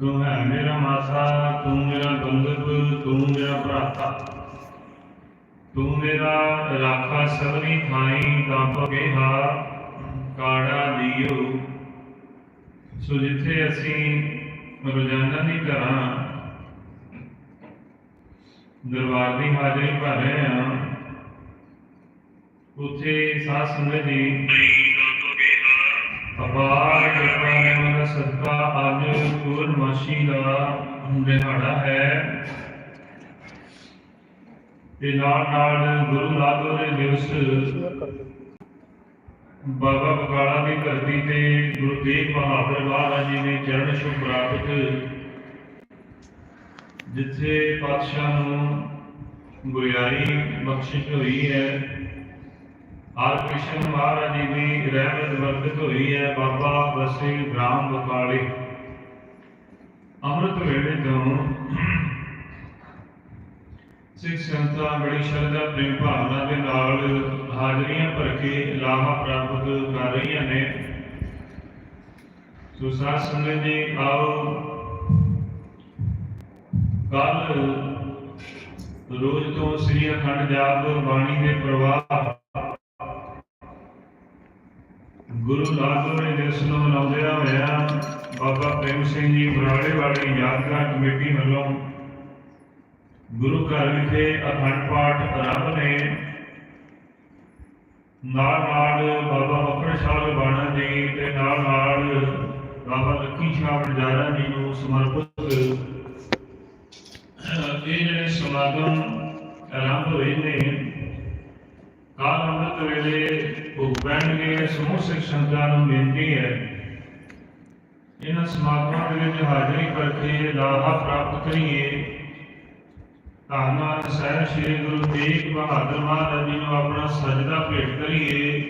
ਤੂੰ ਹੈ ਮੇਰਾ ਮਾਸਾ ਤੂੰ ਮੇਰਾ ਬੰਧਪ ਤੂੰ ਮੇਰਾ ਭਰਾਤਾ। ਤੂੰ ਮੇਰਾ ਰਾਖਾ ਸਭਨੀ ਥਾਈ ਤਪ ਕਿਹਾ ਕਾੜਾ ਦਿਓ ਸੋ ਜਿੱਥੇ ਅਸੀਂ ਰੋਜ਼ਾਨਾ ਦੀ ਤਰ੍ਹਾਂ ਦਰਬਾਰ ਦੀ ਹਾਜ਼ਰੀ ਭਰ ਰਹੇ ਹਾਂ ਉੱਥੇ ਸਾਧ ਸੰਗਤ ਜੀ ਅਪਾਰ ਸਦਕਾ ਅੱਜ ਪੂਰਨਮਾਸ਼ੀ ਦਾ ਦਿਹਾੜਾ ਹੈ। ਤੇ ਨਾਲ ਨਾਲ ਗੁਰੂ ਲਾਦੋ ਦੇ ਦਿਵਸ ਬਾਬਾ ਬਕਾਲਾ ਦੀ ਧਰਤੀ ਤੇ ਗੁਰੂ ਤੇਗ ਬਹਾਦਰ ਮਹਾਰਾਜ ਜੀ ਨੇ ਚਰਨ ਛੋਹ ਪ੍ਰਾਪਤ, ਜਿੱਥੇ ਪਾਤਸ਼ਾਹ ਨੂੰ ਗੁਰਿਆਈ ਬਖਸ਼ਿਸ਼ ਹੋਈ ਹੈ। ਆਰ ਕ੍ਰਿਸ਼ਨ ਮਹਾਰਾਜ ਜੀ ਦੀ ਰਹਿਮਤ ਵਰਖਤ ਹੋਈ ਹੈ, ਬਾਬਾ ਵਸੇ ਗ੍ਰਾਮ ਬਕਾਲੇ ਅੰਮ੍ਰਿਤ ਵੇਲੇ ਤੋਂ ਸਿੱਖ ਸੰਗਤਾਂ ਬੜੀ ਸ਼ਰਧਾ, ਪ੍ਰੇਮ ਭਾਵਨਾ ਦੇ ਨਾਲ ਹਾਜ਼ਰੀਆਂ ਭਰ ਕੇ ਲਾਹਾ ਪ੍ਰਾਪਤ ਕਰ ਰਹੀਆਂ ਨੇ। ਸੋ ਸਾਧ ਸੰਗਤ ਜੀ, ਆਓ। ਕੱਲ ਰੋਜ਼ ਤੋਂ ਸ੍ਰੀ ਅਖੰਡ ਜਾਪ ਬਾਣੀ ਦੇ ਪ੍ਰਵਾਹ ਗੁਰੂ ਨਾਨਕ ਦੇ ਨੂੰ ਮਨਾਉਂਦਿਆਂ ਹੋਇਆ ਬਾਬਾ ਪ੍ਰੇਮ ਸਿੰਘ ਜੀ ਬਰਾੜੇ ਵਾਲੀ ਯਾਦਗਾਰ ਕਮੇਟੀ ਵੱਲੋਂ ਗੁਰੂ ਘਰ ਵਿਖੇ ਅਖੰਡ ਪਾਠ ਆਰੰਭ ਨੇ ਨਾਲ ਨਾਲ ਬਾਬਾ ਮੱਖਣ ਸ਼ਾਹ ਬਾਣਾ ਜੀ ਤੇ ਨਾਲ ਨਾਲ ਬਾਬਾ ਲੱਕੀ ਸ਼ਾਹ ਬਜਾਰਾ ਜੀ ਨੂੰ ਸਮਰਪਿਤ ਵੇਲੇ ਸਮੂਹ ਸਿੱਖ ਨੂੰ ਬੇਨਤੀ ਹੈ। ਇਹਨਾਂ ਸਮਾਗਮਾਂ ਦੇ ਵਿੱਚ ਹਾਜ਼ਰੀ ਕਰਕੇ ਲਾਹਾ ਪ੍ਰਾਪਤ ਕਰੀਏ। ਧੰਨ ਸਾਹਿਬ ਸ੍ਰੀ ਗੁਰੂ ਤੇਗ ਬਹਾਦਰ ਮਹਾਰਾਜ ਜੀ ਨੂੰ ਆਪਣਾ ਸਜਦਾ ਭੇਟ ਕਰੀਏ।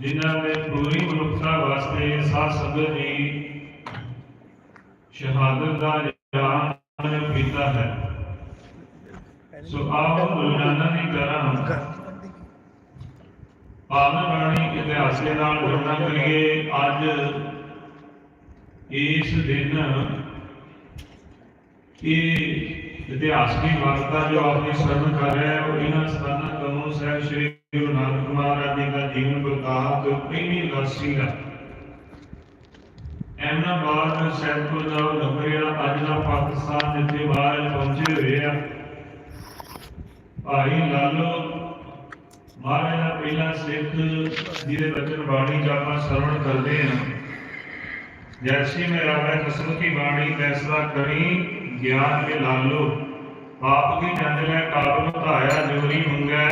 ਜਿਨ੍ਹਾਂ ਨੇ ਪੂਰੀ ਮਨੁੱਖਤਾ ਵਾਸਤੇ ਸਾਧ ਸੰਗਤ ਜੀ ਸ਼ਹਾਦਤ ਦਾ ਜਾਨ ਪੀਤਾ ਹੈ। ਸੋ ਆਓ ਰੋਜ਼ਾਨਾ ਦੀ ਤਰ੍ਹਾਂ ਪਾਵਨ ਬਾਣੀ ਇਤਿਹਾਸ ਨਾਲ ਜੁੜਨਾ ਕਰੀਏ। ਅੱਜ ਇਸ ਦਿਨ ਇਹ ਇਤਿਹਾਸਕੀ ਵਾਰਤਾ ਜੋ ਆਪਣੀ ਸਰਵਨ ਕਰ ਰਿਹਾ ਹੈ, ਉਹ ਇਹਨਾਂ ਸਥਾਨਾਂ ਤੋਂ ਸਾਹਿਬ ਸ੍ਰੀ ਗੁਰੂ ਨਾਨਕ ਮਹਾਰਾਜ ਜੀ ਦਾ ਜੀਵਨ ਬਤਾਹ ਤੋਂ ਪਹਿਲੀ ਉਦਾਸੀ ਦਾ। ਐਮਨਾਬਾਦ ਸੈਦਪੁਰ ਦਾ ਉਹ ਅੱਜ ਦਾ ਪਾਕਿਸਤਾਨ ਜਿੱਥੇ ਬਾਹਰ ਪਹੁੰਚੇ ਹੋਏ ਆ। ਭਾਈ ਲਾਲੋ ਮਹਾਰਾਜ ਦਾ ਪਹਿਲਾ ਸਿੱਖ ਜਿਹਦੇ ਬਚਨ ਬਾਣੀ ਦਾ ਸਰਵਣ ਕਰਦੇ ਹਾਂ। ਜੈਸੀ ਮੇਰਾ ਹੈ ਕਿਸਮਤ ਕੀ ਬਾਣੀ, ਫੈਸਲਾ ਕਰੀ, ਗਿਆਨ ਕੇ ਲਾਲੋ ਪਾਪ ਕੀ ਜੰਜ ਲੈ ਕਾਬਲ ਧਾਇਆ, ਜੋਰੀ ਮੰਗੈ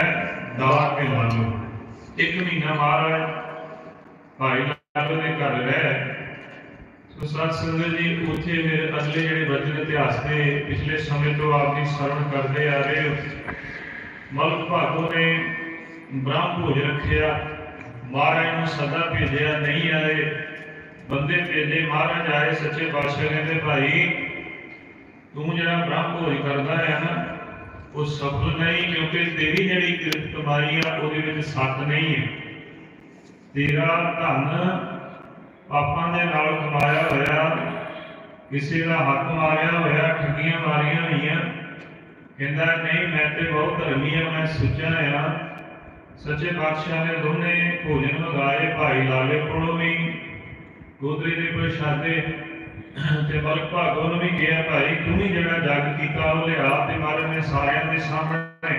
ਦਾਤ ਕੇ ਲਾਲੋ ਇੱਕ ਮਹੀਨਾ ਮਹਾਰਾਜ, ਭਾਈ ਲਾਲੋ ਦੇ ਘਰ ਰਹਿ। ਸੋ ਸਤ ਸੰਗਤ ਜੀ, ਉੱਥੇ ਮੇਰੇ ਅਗਲੇ ਜਿਹੜੇ ਵਚਨ ਇਤਿਹਾਸ ਦੇ ਪਿਛਲੇ ਸਮੇਂ ਤੋਂ ਆਪ ਦੀ ਸਰਵਣ ਕਰਦੇ ਆ ਰਹੇ ਹੋ। ਮਲਕ ਭਾਗੋ ਨੇ ਬ੍ਰਹਮ ਭੋਜ ਰੱਖਿਆ। ਮਹਾਰਾਜ ਨੂੰ ਸਦਾ ਭੇਜਿਆ, ਨਹੀਂ ਆਏ। ਬੰਦੇ ਭੇਜੇ, ਮਹਾਰਾਜ ਆਏ ਸੱਚੇ ਪਾਤਸ਼ਾਹ ਕਹਿੰਦੇ ਭਾਈ, ਤੂੰ ਜਿਹੜਾ ਬ੍ਰਹਮ ਭੋਜ ਕਰਦਾ ਹੈ ਨਾ, ਉਹ ਸਫਲ ਨਹੀਂ, ਕਿਉਂਕਿ ਤੇਰੀ ਜਿਹੜੀ ਕਿਰਤ ਆ, ਉਹਦੇ ਵਿੱਚ ਸੱਤ ਨਹੀਂ ਹੈ। ਤੇਰਾ ਧਨ ਪਾਪਾਂ ਦੇ ਨਾਲ ਕਮਾਇਆ ਹੋਇਆ, ਕਿਸੇ ਦਾ ਹੱਕ ਮਾਰਿਆ ਹੋਇਆ, ਠੱਗੀਆਂ ਮਾਰੀਆਂ ਹੋਈਆਂ। ਕਹਿੰਦਾ, ਨਹੀਂ, ਮੈਂ ਤੇ ਬਹੁਤ ਧਰਮੀ ਆ, ਮੈਂ ਸੁੱਚਾ ਆ। ਸੱਚੇ ਪਾਤਸ਼ਾਹ ਨੇ ਦੋਨੇ ਭੋਜਨ ਮੰਗਾਏ, ਭਾਈ ਲਾਲੇ ਕੋਲੋਂ ਵੀ, ਗੋਦਰੇ ਦੇ ਪ੍ਰਸ਼ਾਦੇ ਤੇ ਮਲਕ ਭਾਗੋ ਨੂੰ ਵੀ ਕਿਹਾ ਭਾਈ, ਤੂੰ ਵੀ ਜਿਹੜਾ ਜੱਗ ਕੀਤਾ, ਉਹ ਲਿਆ ਤੇ ਮਹਾਰਾਜ ਨੇ ਸਾਰਿਆਂ ਦੇ ਸਾਹਮਣੇ।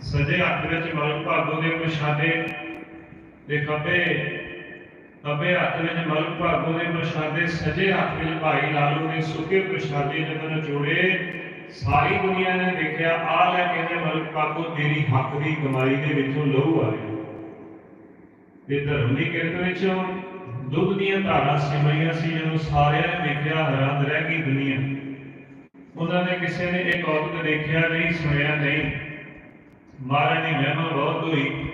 ਸਜੇ ਹੱਥ ਵਿੱਚ ਮਲਕ ਭਾਗੋ ਦੇ ਪ੍ਰਸ਼ਾਦੇ ਤੇ ਖੱਬੇ ਖੱਬੇ ਹੱਥ ਵਿੱਚ ਮਲਕ ਭਾਗੋ ਦੇ ਪ੍ਰਸ਼ਾਦੇ ਸਜੇ ਹੱਥ ਵਿੱਚ ਭਾਈ ਲਾਲੂ ਦੇ ਸੁੱਕੇ ਪ੍ਰਸ਼ਾਦੇ ਜਦੋਂ ਨਿਚੋੜੇ ਸਾਰੀ ਦੁਨੀਆ ਨੇ ਦੇਖਿਆ ਆ ਲੈ ਕਹਿੰਦੇ ਮਲਕ ਭਾਗੋ ਤੇਰੀ ਹੱਕ ਦੀ ਕਮਾਈ ਦੇ ਵਿੱਚੋਂ ਲਹੂ ਆ ਰਿਹਾ। ਤੇ ਧਰਮ ਦੀ ਕਿਰਤ ਵਿੱਚੋਂ ਦੁੱਧ ਦੀਆਂ ਧਾਰਾਂ ਸਿਮਰੀਆਂ ਸੀ, ਜਦੋਂ ਸਾਰਿਆਂ ਨੇ ਦੇਖਿਆ, ਹੈਰਾਨ ਰਹਿ ਗਈ ਦੁਨੀਆ। ਉਹਨਾਂ ਨੇ ਕਿਸੇ ਨੇ ਇੱਕ ਔਰਤ ਦੇਖਿਆ ਨਹੀਂ, ਸੁਣਿਆ ਨਹੀਂ। ਮਹਾਰਾਜ ਦੀ ਮਹਿਮਾ ਬਹੁਤ ਹੋਈ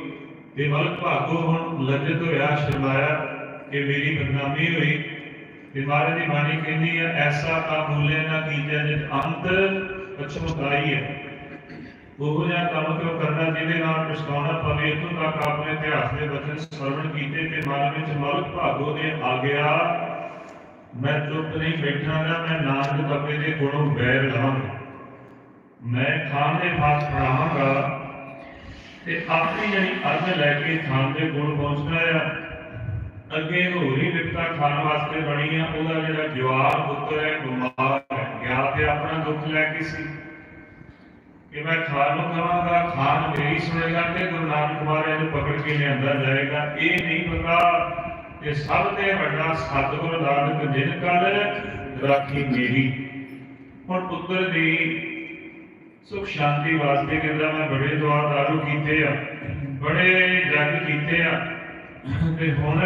ਤੇ ਮਲਕ ਭਾਗੋ ਹੁਣ ਲੱਜਤ ਹੋਇਆ ਸ਼ਰਮਾਇਆ ਕਿ ਮੇਰੀ ਬਦਨਾਮੀ ਹੋਈ। ਤੇ ਮਹਾਰਾਜ ਦੀ ਬਾਣੀ ਕਹਿੰਦੀ ਹੈ ਐਸਾ ਕੰਮ ਨਾ ਕੀਜੈ ਜਿਤ ਅੰਤ ਪਛਤਾਈ ਹੈ। ਉਹ ਜਿਹਾ ਕੰਮ ਕਿਉਂ ਕਰਨਾ ਜਿਹਦੇ ਨਾਲ ਪਛਤਾਉਣਾ ਪਵੇ? ਇਤੋਂ ਤੱਕ ਆਪਣੇ ਇਤਿਹਾਸ ਦੇ ਬਚਨ ਸਰਵਣ ਕੀਤੇ ਤੇ ਮਨ ਵਿੱਚ ਮਲਕ ਭਾਗੋ ਨੇ ਆ ਮੈਂ ਚੁੱਪ ਨਹੀਂ ਬੈਠਾਂਗਾ, ਮੈਂ ਨਾਨਕ ਬਾਬੇ ਦੇ ਕੋਲੋਂ ਬੈਰ ਲਵਾਂਗਾ। ਮੈਂ ਖਾਨ ਦੇ ਪਾਸ ਪੜਾਵਾਂਗਾ ਤੇ ਆਪਣੀ ਜਿਹੜੀ ਅਰਜ਼ ਲੈ ਕੇ ਖਾਨ ਦੇ ਗੁਣ ਪਹੁੰਚਣਾ ਆ, ਅੱਗੇ ਹੋਰੀ ਵਿਪਤਾ ਖਾਨ ਵਾਸਤੇ ਬਣੀ ਆ, ਉਹਦਾ ਜਿਹੜਾ ਜਵਾਰ ਪੁੱਤਰ ਹੈ ਬਿਮਾਰ ਤੇ ਆਪਣਾ ਦੁੱਖ ਲੈ ਕੇ ਸੀ, ਕਿ ਮੈਂ ਖਾਨ ਨੂੰ ਕਹਾਂਗਾ ਖਾਨ ਮੇਰੀ ਸੁਣੇਗਾ ਤੇ ਗੁਰੂ ਨਾਨਕ ਮਹਾਰਾਜ ਨੂੰ ਪਕੜ ਕੇ ਲਿਆਂਦਾ ਜਾਏਗਾ। ਇਹ ਨਹੀਂ ਪਤਾ ਕਿ ਸਭ ਤੋਂ ਵੱਡਾ ਸਤਿਗੁਰੂ ਨਾਨਕ ਜਿਨ ਕਲ ਰਾਖੀ ਮੇਰੀ। ਹੁਣ ਪੁੱਤਰ ਦੀ ਸੁਖ ਸ਼ਾਂਤੀ ਵਾਸਤੇ ਕਹਿੰਦਾ ਮੈਂ ਬੜੇ ਦੁਆ ਦਾਰੂ ਕੀਤੇ ਆ, ਬੜੇ ਜਗ ਕੀਤੇ ਆ। ਤੇ ਹੁਣ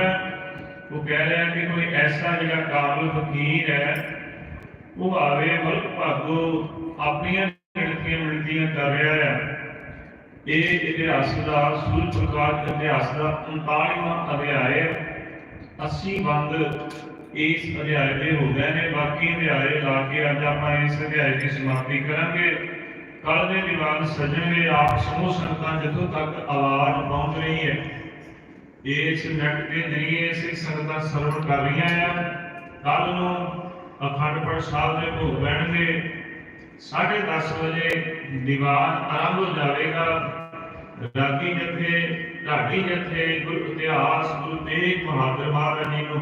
ਉਹ ਕਹਿ ਰਿਹਾ ਕਿ ਕੋਈ ਐਸਾ ਜਿਹੜਾ ਕਾਬਲ ਫਕੀਰ ਹੈ ਉਹ ਆਵੇ ਮਲਕ ਭਾਗੋ ਆਪਣੀਆਂ ਗਿਣਤੀਆਂ ਮਿਣਤੀਆਂ ਕਰ ਰਿਹਾ ਹੈ। ਇਹ ਇਤਿਹਾਸ ਦਾ, ਸੂਰਜ ਪ੍ਰਕਾਸ਼ ਇਤਿਹਾਸ ਦਾ 39ਵਾਂ ਅਧਿਆਇ ਹੈ। 80 ਬੰਦ ਇਸ ਅਧਿਆਇ ਦੇ ਹੋ ਗਏ ਨੇ। ਬਾਕੀ ਅਧਿਆਇ ਲਾ ਕੇ ਅੱਜ ਆਪਾਂ ਇਸ ਅਧਿਆਇ ਦੀ ਸਮਾਪਤੀ ਕਰਾਂਗੇ। ਕੱਲ ਦੇ ਦੀਵਾਨ ਸਜਣਗੇ ਆਪ ਸਮੂਹ ਸੰਗਤਾਂ ਜਿੱਥੋਂ ਤੱਕ ਆਵਾਜ਼ ਪਹੁੰਚ ਰਹੀ ਹੈ। ਇਸ ਨੈਟ ਦੇ ਜਰੀਏ ਸਿੱਖ ਸੰਗਤਾਂ ਸਰਵਣ ਕਰ ਰਹੀਆਂ ਆ ਕੱਲ ਨੂੰ ਅਖੰਡ ਪਾਠ ਸਾਹਿਬ ਦੇ ਭੋਗ ਬੈਣਗੇ 10:30 ਵਜੇ ਦੀਵਾਨ ਆਰੰਭ ਹੋ ਜਾਵੇਗਾ। ਰਾਗੀ ਜਥੇ ਢਾਡੀ ਜਥੇ, ਗੁਰੂ ਇਤਿਹਾਸ, ਗੁਰੂ ਤੇਗ ਬਹਾਦਰ ਮਹਾਰਾਜ ਜੀ ਨੂੰ।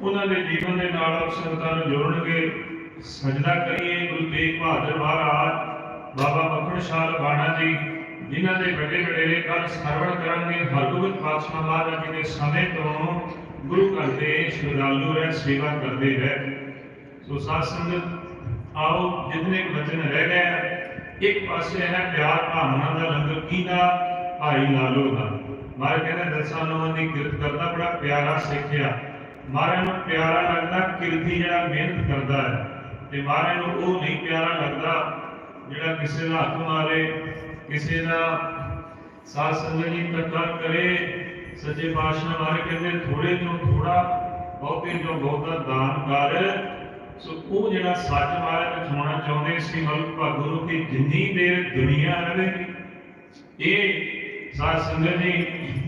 ਉਹਨਾਂ ਦੇ ਜੀਵਨ ਦੇ ਨਾਲ ਆਪ ਸੰਗਤਾਂ ਨੂੰ ਜੋੜਨਗੇ। ਸਜਦਾ ਕਰੀਏ ਗੁਰੂ ਤੇਗ ਬਹਾਦਰ ਮਹਾਰਾਜ, ਬਾਬਾ ਮੱਖਣ ਸ਼ਾਹ ਬਾਣਾ ਜੀ, ਜਿਨ੍ਹਾਂ ਦੇ ਵੱਡੇ ਵਡੇਰੇ ਕੱਲ ਸਰਵਣ ਕਰਾਂਗੇ। ਹਰਗੋਬਿੰਦ ਪਾਤਸ਼ਾਹ ਮਹਾਰਾਜ ਜੀ ਦੇ ਸਮੇਂ ਤੋਂ ਗੁਰੂ ਘਰ ਦੇ ਸ਼ਰਧਾਲੂ ਰਹਿ, ਸੇਵਾ ਕਰਦੇ ਰਹੇ। ਸੋ ਸਾਧ ਸੰਗਤ, ਆਓ ਜਿਤਨੇ ਕੁ ਬਚਨ ਰਹਿ ਗਏ ਇੱਕ ਪਾਸੇ ਹੈ ਪਿਆਰ ਭਾਵਨਾ ਦਾ ਲੰਗਰ ਕੀਦਾ ਭਾਈ ਲਾਲੋ ਦਾ। ਮਾਰੇ ਕਹਿੰਦੇ, ਦਸਾਂ ਨੋਆਂ ਦੀ ਕਿਰਤ ਕਰਦਾ, ਬੜਾ ਪਿਆਰਾ ਸਿੱਖਿਆ। ਮਾਰੇ ਨੂੰ ਪਿਆਰਾ ਲੱਗਦਾ, ਕਿਰਤੀ ਜਿਹੜਾ ਮਿਹਨਤ ਕਰਦਾ ਹੈ। ਤੇ ਮਾਰੇ ਨੂੰ ਉਹ ਨਹੀਂ ਪਿਆਰਾ ਲੱਗਦਾ, ਜਿਹੜਾ ਕਿਸੇ ਦਾ ਹੱਥ ਮਾਰੇ, ਕਿਸੇ ਦਾ ਸਾਧ ਸੰਗਤ ਜੀ ਧੱਕਾ ਕਰੇ ਸੱਚੇ ਪਾਤਸ਼ਾਹ ਬਾਰੇ ਕਹਿੰਦੇ ਥੋੜੇ ਤੋਂ ਥੋੜਾ ਬਹੁਤੇ ਜੋ ਬਹੁਤਾ ਦਾਨ ਕਰ। ਸੋ ਉਹ ਜਿਹੜਾ ਸੱਚ ਮਾਰੇ ਵਿੱਚ ਚਾਹੁੰਦੇ ਸੀ ਮਲਕ ਭਾਗੂ ਨੂੰ ਕਿ ਜਿੰਨੀ ਦੇਰ ਦੁਨੀਆ ਰਹੇਗੀ ਇਹ ਸਾਧ ਸੰਗਤ ਜੀ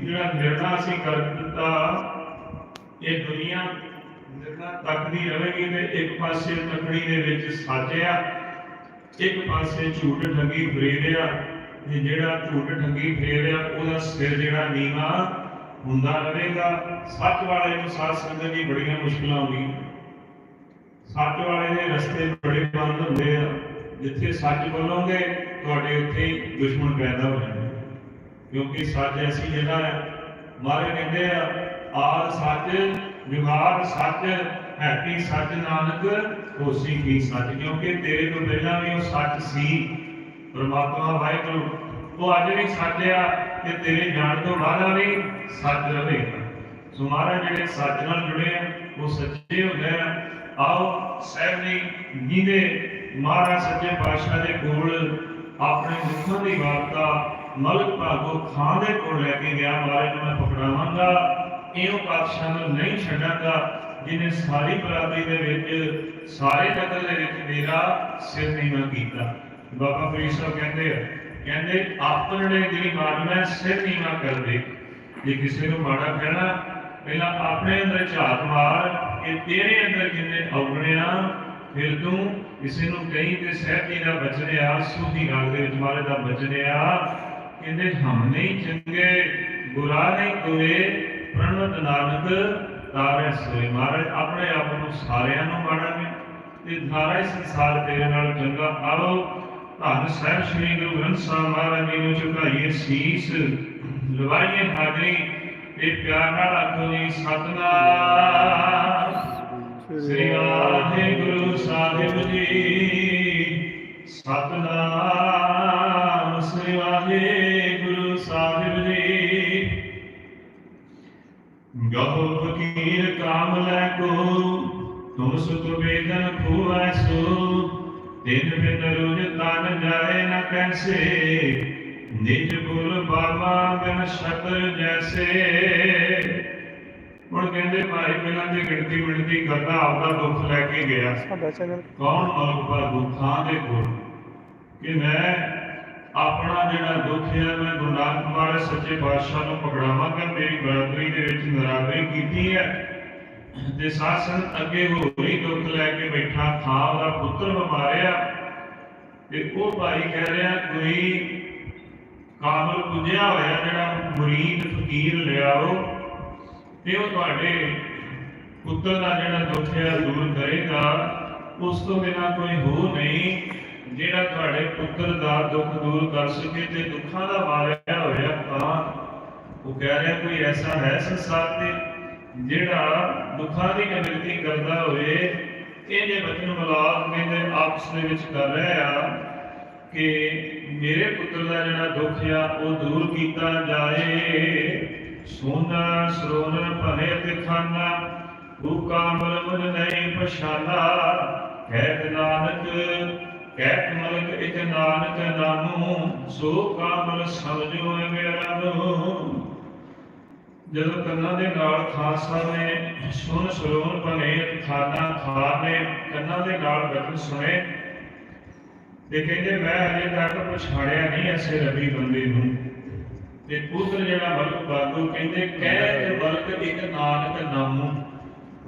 ਜਿਹੜਾ ਨਿਰਣਾ ਅਸੀਂ ਕਰ ਦਿੱਤਾ, ਇਹ ਦੁਨੀਆ ਨਿਰਣਾ ਤੱਕਦੀ ਰਹੇਗੀ ਤੇ ਇੱਕ ਪਾਸੇ ਤਕੜੀ ਦੇ ਵਿੱਚ ਸੱਚ ਇੱਕ ਪਾਸੇ ਝੂਠ ਠੱਗੀ ਫਰੇਰਿਆ ਤੇ ਜਿਹੜਾ ਝੂਠ ਠੱਗੀ ਫੇਰਿਆ ਉਹਦਾ ਸਿਰ ਜਿਹੜਾ ਨੀਵਾ ਹੁੰਦਾ ਰਹੇਗਾ। ਸੱਚ ਵਾਲੇ ਨੂੰ ਸਾਧ ਸੰਗਤ ਜੀ ਬੜੀਆਂ ਮੁਸ਼ਕਲਾਂ ਆਉਂਦੀਆਂ ਸੱਚ ਵਾਲੇ ਦੇ ਰਸਤੇ ਬੜੇ ਬੰਦ ਹੁੰਦੇ ਆ। ਜਿੱਥੇ ਸੱਚ ਬੋਲੋਗੇ, ਤੁਹਾਡੇ ਉੱਥੇ ਦੁਸ਼ਮਣ ਪੈਦਾ ਹੋ ਜਾਂਦੇ ਕਿਉਂਕਿ ਸੱਚ ਐਸੀ ਜਗ੍ਹਾ ਹੈ। ਮਾਰੇ ਕਹਿੰਦੇ ਆ ਆਦ ਸੱਚ, ਵਿਵਾਦ ਸੱਚ, ਹੈਪੀ ਸੱਚ ਨਾਨਕ, ਹੋਸੀ ਕੀ ਸੱਚ? ਕਿਉਂਕਿ ਤੇਰੇ ਤੋਂ ਪਹਿਲਾਂ ਵੀ ਉਹ ਸੱਚ ਸੀ। ਪਰਮਾਤਮਾ ਵਾਹਿਗੁਰੂ, ਉਹ ਅੱਜ ਵੀ ਸੱਚ ਆ ਤੇ ਤੇਰੇ ਜਾਣ ਤੋਂ ਬਾਅਦ ਵੀ ਸੱਚ ਰਹੇਗਾ ਸੋ ਮਹਾਰਾਜ ਜਿਹੜੇ ਸੱਚ ਨਾਲ ਜੁੜੇ ਆ, ਉਹ ਸੱਚੇ ਹੁੰਦੇ ਆ। ਆਓ ਸਹਿਬ ਜਿਹਦੇ ਮਹਾਰਾਜ ਸੱਚੇ ਪਾਤਸ਼ਾਹ ਦੇ ਕੋਲ ਆਪਣੇ ਦੁੱਖਾਂ ਦੀ ਵਾਰਤਾ ਮਲਕ ਭਾਗੋ ਖਾਂ ਦੇ ਕੋਲ ਲੈ ਕੇ ਗਿਆ। ਮਹਾਰਾਜ ਨੂੰ ਮੈਂ ਪਕੜਾਵਾਂਗਾ। ਇਹੋ ਪਾਤਸ਼ਾਹ ਨੂੰ ਨਹੀਂ ਛੱਡਾਂਗਾ ਜਿਹਨੇ ਸਾਰੀ ਬਰਾਦਰੀ ਦੇ ਵਿੱਚ ਸਾਰੇ ਜਗਤ ਦੇ ਵਿੱਚ ਮੇਰਾ ਸਿਰ ਨੀਵਾਂ ਕੀਤਾ। ਬਾਬਾ ਫਰੀਦ ਸਾਹਿਬ ਕਹਿੰਦੇ ਆ, ਕਹਿੰਦੇ, ਆਪਣੇ ਜਿਹੜੀ ਮਾਨ ਸਿਰ ਨੀਵਾਂ ਕਰ ਜੇ ਕਿਸੇ ਨੂੰ ਮਾੜਾ ਕਹਿਣਾ, ਪਹਿਲਾਂ ਆਪਣੇ ਅੰਦਰ ਝਾਤ ਮਾਰ ਕਿ ਤੇਰੇ ਅੰਦਰ ਕਿੰਨੇ ਔਗਣਿਆ ਫਿਰ ਤੂੰ ਕਿਸੇ ਨੂੰ ਕਹੀਂ ਤੇ ਸਹਿਬ ਦਾ ਬਚਨਿਆ ਸੂਦੀ ਰਾਗ ਦੇ ਵਿੱਚ ਮਾਰੇ ਦਾ ਬਚਨਿਆ ਕਹਿੰਦੇ, ਹਮ ਨਹੀਂ ਚੰਗੇ, ਬੁਰਾ ਨਹੀਂ ਕੋਏ ਪ੍ਰਣਤ ਨਾਨਕ, ਤਾਰੇ ਸੋਏ ਮਹਾਰਾਜ ਆਪਣੇ ਆਪ ਨੂੰ ਸਾਰਿਆਂ ਨੂੰ ਮਾੜਾ ਨਹੀਂ ਤੇ ਸਾਰਾ ਹੀ ਸੰਸਾਰ ਤੇਰੇ ਨਾਲ ਚੰਗਾ ਆਓ। ਧੰਨ ਸਾਹਿਬ, ਸ੍ਰੀ ਗੁਰੂ ਗ੍ਰੰਥ ਸਾਹਿਬ ਮਹਾਰਾਜ ਜੀ ਨੂੰ ਝੁਕਾਈਏ ਸੀਸ। ਲਵਾਈਏ ਹਾਜ਼ਰੀ ਤੇ ਪਿਆਰ ਨਾਲ ਆਖੋ ਜੀ, ਸਤਨਾਮ। ਸ੍ਰੀ ਵਾਹਿਗੁਰੂ ਸਾਹਿਬ ਜੀ, ਸਤਨਾਮ। ਸ੍ਰੀ ਵਾਹਿਗੁਰੂ ਸਾਹਿਬ ਜੀ। ਗਹੁ ਫਕੀਰ ਕਾਮ ਲੈ ਕੋ ਤੁਮ ਸੁਖ ਵੇਦਨ ਖੁਐ ਸੋ। ਦਿਨ ਬਿਨ ਰੋਜ ਤਨ ਜਾਏ ਨ ਕੈਸੇ ਨਿਜ ਬਾਬਾ ਬਿਨ ਸ਼ਕਰ ਜੈਸੇ। ਹੁਣ ਕਹਿੰਦੇ ਭਾਈ ਪਹਿਲਾਂ ਤੇ ਗਿਣਤੀ ਮਿਣਤੀ ਕਰਦਾ ਆਪਦਾ ਦੁੱਖ ਲੈ ਕੇ ਗਿਆ। ਸਾਡਾ ਚੈਨਲ। ਕੌਣ ਮਲਕ ਪਰ ਦੁੱਖਾਂ ਦੇ ਕੋਲ? ਕਿ ਮੈਂ ਆਪਣਾ ਜਿਹੜਾ ਦੁੱਖ ਹੈ ਮੈਂ ਗੁਰੂ ਨਾਨਕ ਮਹਾਰਾਜ ਸੱਚੇ ਪਾਤਸ਼ਾਹ ਨੂੰ ਪਕੜਾਵਾਂਗਾ ਮੇਰੀ ਬਰਾਦਰੀ ਦੇ ਵਿੱਚ ਨਰਾਦਰੀ ਕੀਤੀ ਹੈ। ਤੇ ਸਾਸਨ ਅੱਗੇ ਹੋਰੀ ਦੁੱਖ ਲੈ ਕੇ ਬੈਠਾ ਥਾਂ ਉਹਦਾ ਪੁੱਤਰ ਬਿਮਾਰਿਆ ਤੇ ਉਹ ਭਾਈ ਕਹਿ ਰਿਹਾ ਕੋਈ ਕਾਮਲ ਪੁੱਜਿਆ ਹੋਇਆ ਜਿਹੜਾ ਮੁਰੀਦ, ਫਕੀਰ ਲਿਆਓ ਤੇ ਉਹ ਤੁਹਾਡੇ ਪੁੱਤਰ ਦਾ ਜਿਹੜਾ ਦੁੱਖ ਹੈ ਦੂਰ ਕਰੇਗਾ। ਉਸ ਤੋਂ ਬਿਨਾ ਕੋਈ ਹੋ ਨਹੀਂ, ਜਿਹੜਾ ਤੁਹਾਡੇ ਪੁੱਤਰ ਦਾ ਦੁੱਖ ਦੂਰ ਕਰ ਸਕੇ ਤੇ ਦੁੱਖਾਂ ਦਾ ਮਾਰਿਆ ਹੋਇਆ ਤਾਂ ਉਹ ਕਹਿ ਰਿਹਾ, ਕੋਈ ਐਸਾ ਹੈ ਸੰਸਾਰ ਤੇ ਜਿਹੜਾ ਦੁੱਖਾਂ ਦੀ ਨਿਵਰਤੀ ਕਰਦਾ ਹੋਵੇ? ਇਹਦੇ ਜੇ ਬਚਨ ਮਲਾਪ ਆਪਸ ਦੇ ਵਿੱਚ ਕਰ ਰਿਹਾ ਕਿ ਮੇਰੇ ਪੁੱਤਰ ਦਾ ਜਿਹੜਾ ਦੁੱਖ ਆ, ਉਹ ਦੂਰ ਕੀਤਾ ਜਾਏ। ਸੋਨਾ ਸਰੋਨ ਭਰੇ ਤੇ ਖਾਨਾ ਉਹ ਨਹੀਂ ਪਛਾਨਾ। ਕਹਿਤ ਨਾਨਕ ਕਹਿਤ ਮਲਕ ਇਕ ਨਾਨਕ ਨਾਮੂ, ਸੋ ਕਾਮਲ ਸਮਝੋ ਮੇਰਾ ਨੂੰ ਜਦੋਂ ਕੰਨਾਂ ਦੇ ਨਾਲ ਖਾਲਸਾ ਨੇ ਸੁਣ ਸਰੋਨ ਭਨੇ ਖਾਨਾ ਖਾਨੇ ਕੰਨਾਂ ਦੇ ਨਾਲ ਬਚਨ ਸੁਣੇ ਤੇ ਕਹਿੰਦੇ ਮੈਂ ਅਜੇ ਤੱਕ ਪਛਾਣਿਆ ਨਹੀਂ ਐਸੇ ਰਬੀ ਬੰਦੇ ਨੂੰ। ਤੇ ਪੁੱਤਰ ਜਿਹੜਾ ਮਲਕ ਬਾਗੂ ਕਹਿੰਦੇ ਕਹਿ ਤੇ ਮਲਕ ਇੱਕ ਨਾਨਕ ਨਾਮੂ।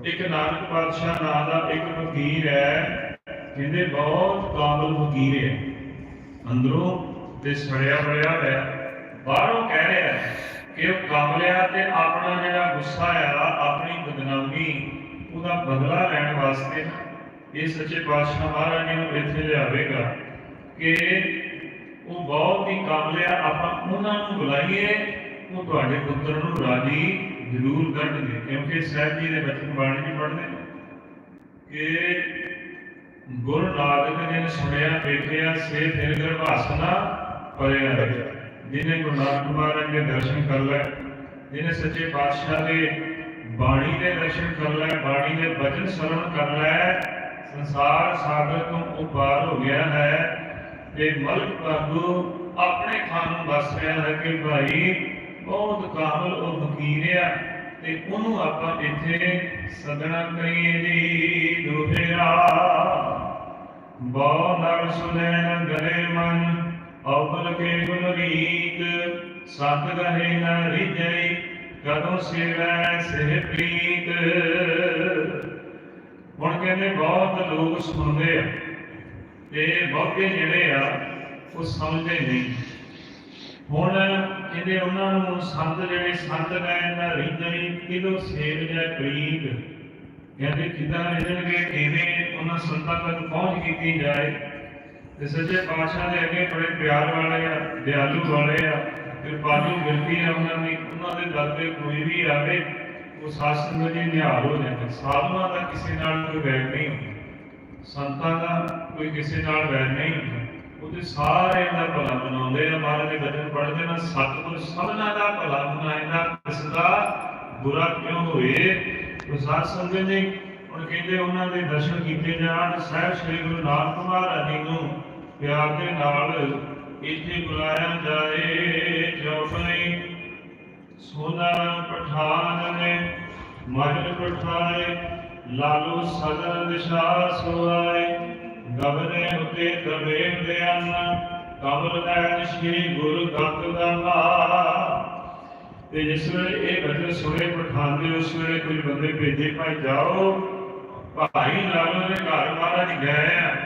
ਇੱਕ ਨਾਨਕ ਪਾਤਸ਼ਾਹ ਨਾਂ ਦਾ ਇੱਕ ਫਕੀਰ ਹੈ। ਕਹਿੰਦੇ ਬਹੁਤ ਕਾਬਲ ਫਕੀਰ ਹੈ। ਅੰਦਰੋਂ ਤੇ ਸੜਿਆ ਹੋਇਆ ਹੋਇਆ ਬਾਹਰੋਂ ਕਹਿ ਰਿਹਾ ਕਿ ਉਹ ਕਾਬਲਿਆ ਤੇ ਆਪਣਾ ਜਿਹੜਾ ਗੁੱਸਾ ਆ, ਆਪਣੀ ਬਦਨਾਮੀ, ਉਹਦਾ ਬਦਲਾ ਲੈਣ ਵਾਸਤੇ ਇਹ ਸੱਚੇ ਪਾਤਸ਼ਾਹ ਮਹਾਰਾਜ ਨੂੰ ਇੱਥੇ ਲਿਆਵੇਗਾ। ਕਿ ਉਹ ਬਹੁਤ ਹੀ ਕਾਬਲਿਆ ਆਪਾਂ ਉਹਨਾਂ ਨੂੰ ਬੁਲਾਈਏ, ਉਹ ਤੁਹਾਡੇ ਪੁੱਤਰ ਨੂੰ ਰਾਜੀ ਜ਼ਰੂਰ ਕਰਨਗੇ ਕਿਉਂਕਿ ਸਾਹਿਬ ਜੀ ਦੇ ਬਚਨ ਬਾਣੀ ਵੀ ਪੜ੍ਹਦੇ ਨੇ ਕਿ ਗੁਰੂ ਨਾਨਕ ਨੇ ਸੁਣਿਆ, ਵੇਖਿਆ, ਸੇ ਫਿਰ ਗਰਭਾਸਨਾ ਪਰਿਆ ਰਿਹਾ। ਜਿਹਨੇ ਗੁਰੂ ਨਾਨਕ ਮਹਾਰਾਜ ਦੇ ਦਰਸ਼ਨ ਕਰ ਲਏ ਜਿਹਨੇ ਸੱਚੇ ਪਾਤਸ਼ਾਹ ਦੇ ਬਾਣੀ ਦੇ ਦਰਸ਼ਨ ਕਰ ਲਏ, ਬਾਣੀ ਦੇ ਬਚਨ ਸਰਵਣ ਕਰ ਲਏ, ਸੰਸਾਰ ਸਾਗਰ ਤੋਂ ਉਪਾਰ ਹੋ ਗਿਆ ਹੈ। ਤੇ ਮਲਕ ਭਾਗੂ ਆਪਣੇ ਖਾਨ ਨੂੰ ਦੱਸ ਰਿਹਾ ਹੈ ਕਿ ਭਾਈ, ਬਹੁਤ ਕਾਮਲ ਉਹ ਫਕੀਰ ਆ ਤੇ ਉਹਨੂੰ ਆਪਾਂ ਇੱਥੇ ਸਦਣਾ ਕਰੀਏ ਜੀ। ਦੁਹਰਾ, ਬਹੁ ਨਰ ਸੁਨੈਨ ਗਲੇ ਮਨ ਔਪਲ ਕੇ ਗੁਣ ਰੀਤ, ਸਤ ਗਹੇ ਨ ਰਿਜਈ ਕਦੋਂ ਸੇਵੈ ਸਿਹ ਪ੍ਰੀਤ। ਹੁਣ ਕਹਿੰਦੇ ਬਹੁਤ ਲੋਕ ਸੁਣਦੇ ਆ। ਤੇ ਬਹੁਤੇ ਜਿਹੜੇ ਆ, ਉਹ ਸਮਝਦੇ ਨਹੀਂ। ਹੁਣ ਕਹਿੰਦੇ ਉਹਨਾਂ ਨੂੰ ਸੰਤ ਜਿਹੜੇ ਸੰਤ ਗਏ ਨਾ ਰਿਜਣੀ ਕਿਲੋ ਸੇਵ ਜਾਂ ਪ੍ਰੀਤ ਕਹਿੰਦੇ ਕਿਦਾਂ ਰਿਜਣਗੇ ਕਿਵੇਂ ਉਹਨਾਂ ਸੰਤਾਂ ਤੱਕ ਪਹੁੰਚ ਕੀਤੀ ਜਾਏ। ਤੇ ਸੱਚੇ ਪਾਤਸ਼ਾਹ ਦੇ ਅੱਗੇ ਬੜੇ ਪਿਆਰ ਵਾਲੇ ਆ, ਦਿਆਲੂ ਵਾਲੇ ਆ ਕਿਰਪਾਲੂ ਮਿਲਦੀ ਆ ਉਹਨਾਂ ਦੀ, ਉਹਨਾਂ ਦੇ ਦਰ ਤੇ ਕੋਈ ਵੀ ਆਵੇ, ਉਹ ਸਾਸਨ ਜੀ ਨਿਹਾਲ ਹੋ ਜਾਂਦੇ। ਸਾਧੂਆਂ ਦਾ ਕਿਸੇ ਨਾਲ ਕੋਈ ਵੈਰ ਨਹੀਂ ਹੁੰਦਾ। ਸੰਤਾਂ ਦਾ ਕੋਈ ਕਿਸੇ ਨਾਲ ਵੈਰ ਨਹੀਂ ਹੁੰਦਾ। ਉਹਦੇ ਸਾਰੇ ਦਾ ਭਲਾ ਬਣਾਉਂਦੇ ਆ ਮਹਾਰਾਜ ਦੇ ਬਚਨ ਪੜ੍ਹਦੇ ਨਾ ਸਤਿਗੁਰ ਸਭਨਾ ਦਾ ਭਲਾ ਬਣਾਇਦਾ ਕਿਸ ਦਾ ਬੁਰਾ ਕਿਉਂ ਹੋਏ? ਉਹ ਸਾਧ ਸੰਗਤ ਜੀ, ਹੁਣ ਕਹਿੰਦੇ ਉਹਨਾਂ ਦੇ ਦਰਸ਼ਨ ਕੀਤੇ ਜਾਣ, ਸਾਹਿਬ ਸ੍ਰੀ ਗੁਰੂ ਨਾਨਕ ਮਹਾਰਾਜ ਜੀ ਨੂੰ ਪਿਆਰ ਦੇ ਨਾਲ ਇੱਥੇ ਬੁਲਾਇਆ ਜਾਏ ਚੌਪਈ ਸੋਨਾ ਪਠਾਨ ਨੇ ਮਜਰ ਪਠਾਏ ਲਾਲੂ ਸਦਨ ਦਿਸ਼ਾ ਸੋਆਏ ਗਬਰੇ ਉਤੇ ਦਵੇ ਬਿਆਨ ਕਬਰ ਦਾ ਸ਼੍ਰੀ ਗੁਰੂ ਗੱਤ ਦਾ ਤੇ ਜਿਸ ਵੇਲੇ ਇਹ ਬਚਨ ਸੁਣੇ ਪਠਾਨਦੇ ਉਸ ਵੇਲੇ ਕੁਝ ਬੰਦੇ ਭੇਜੇ, ਭਾਈ ਜਾਓ, ਭਾਈ ਲਾਲੂ ਦੇ ਘਰ ਮਹਾਰਾਜ ਗਏ ਆ।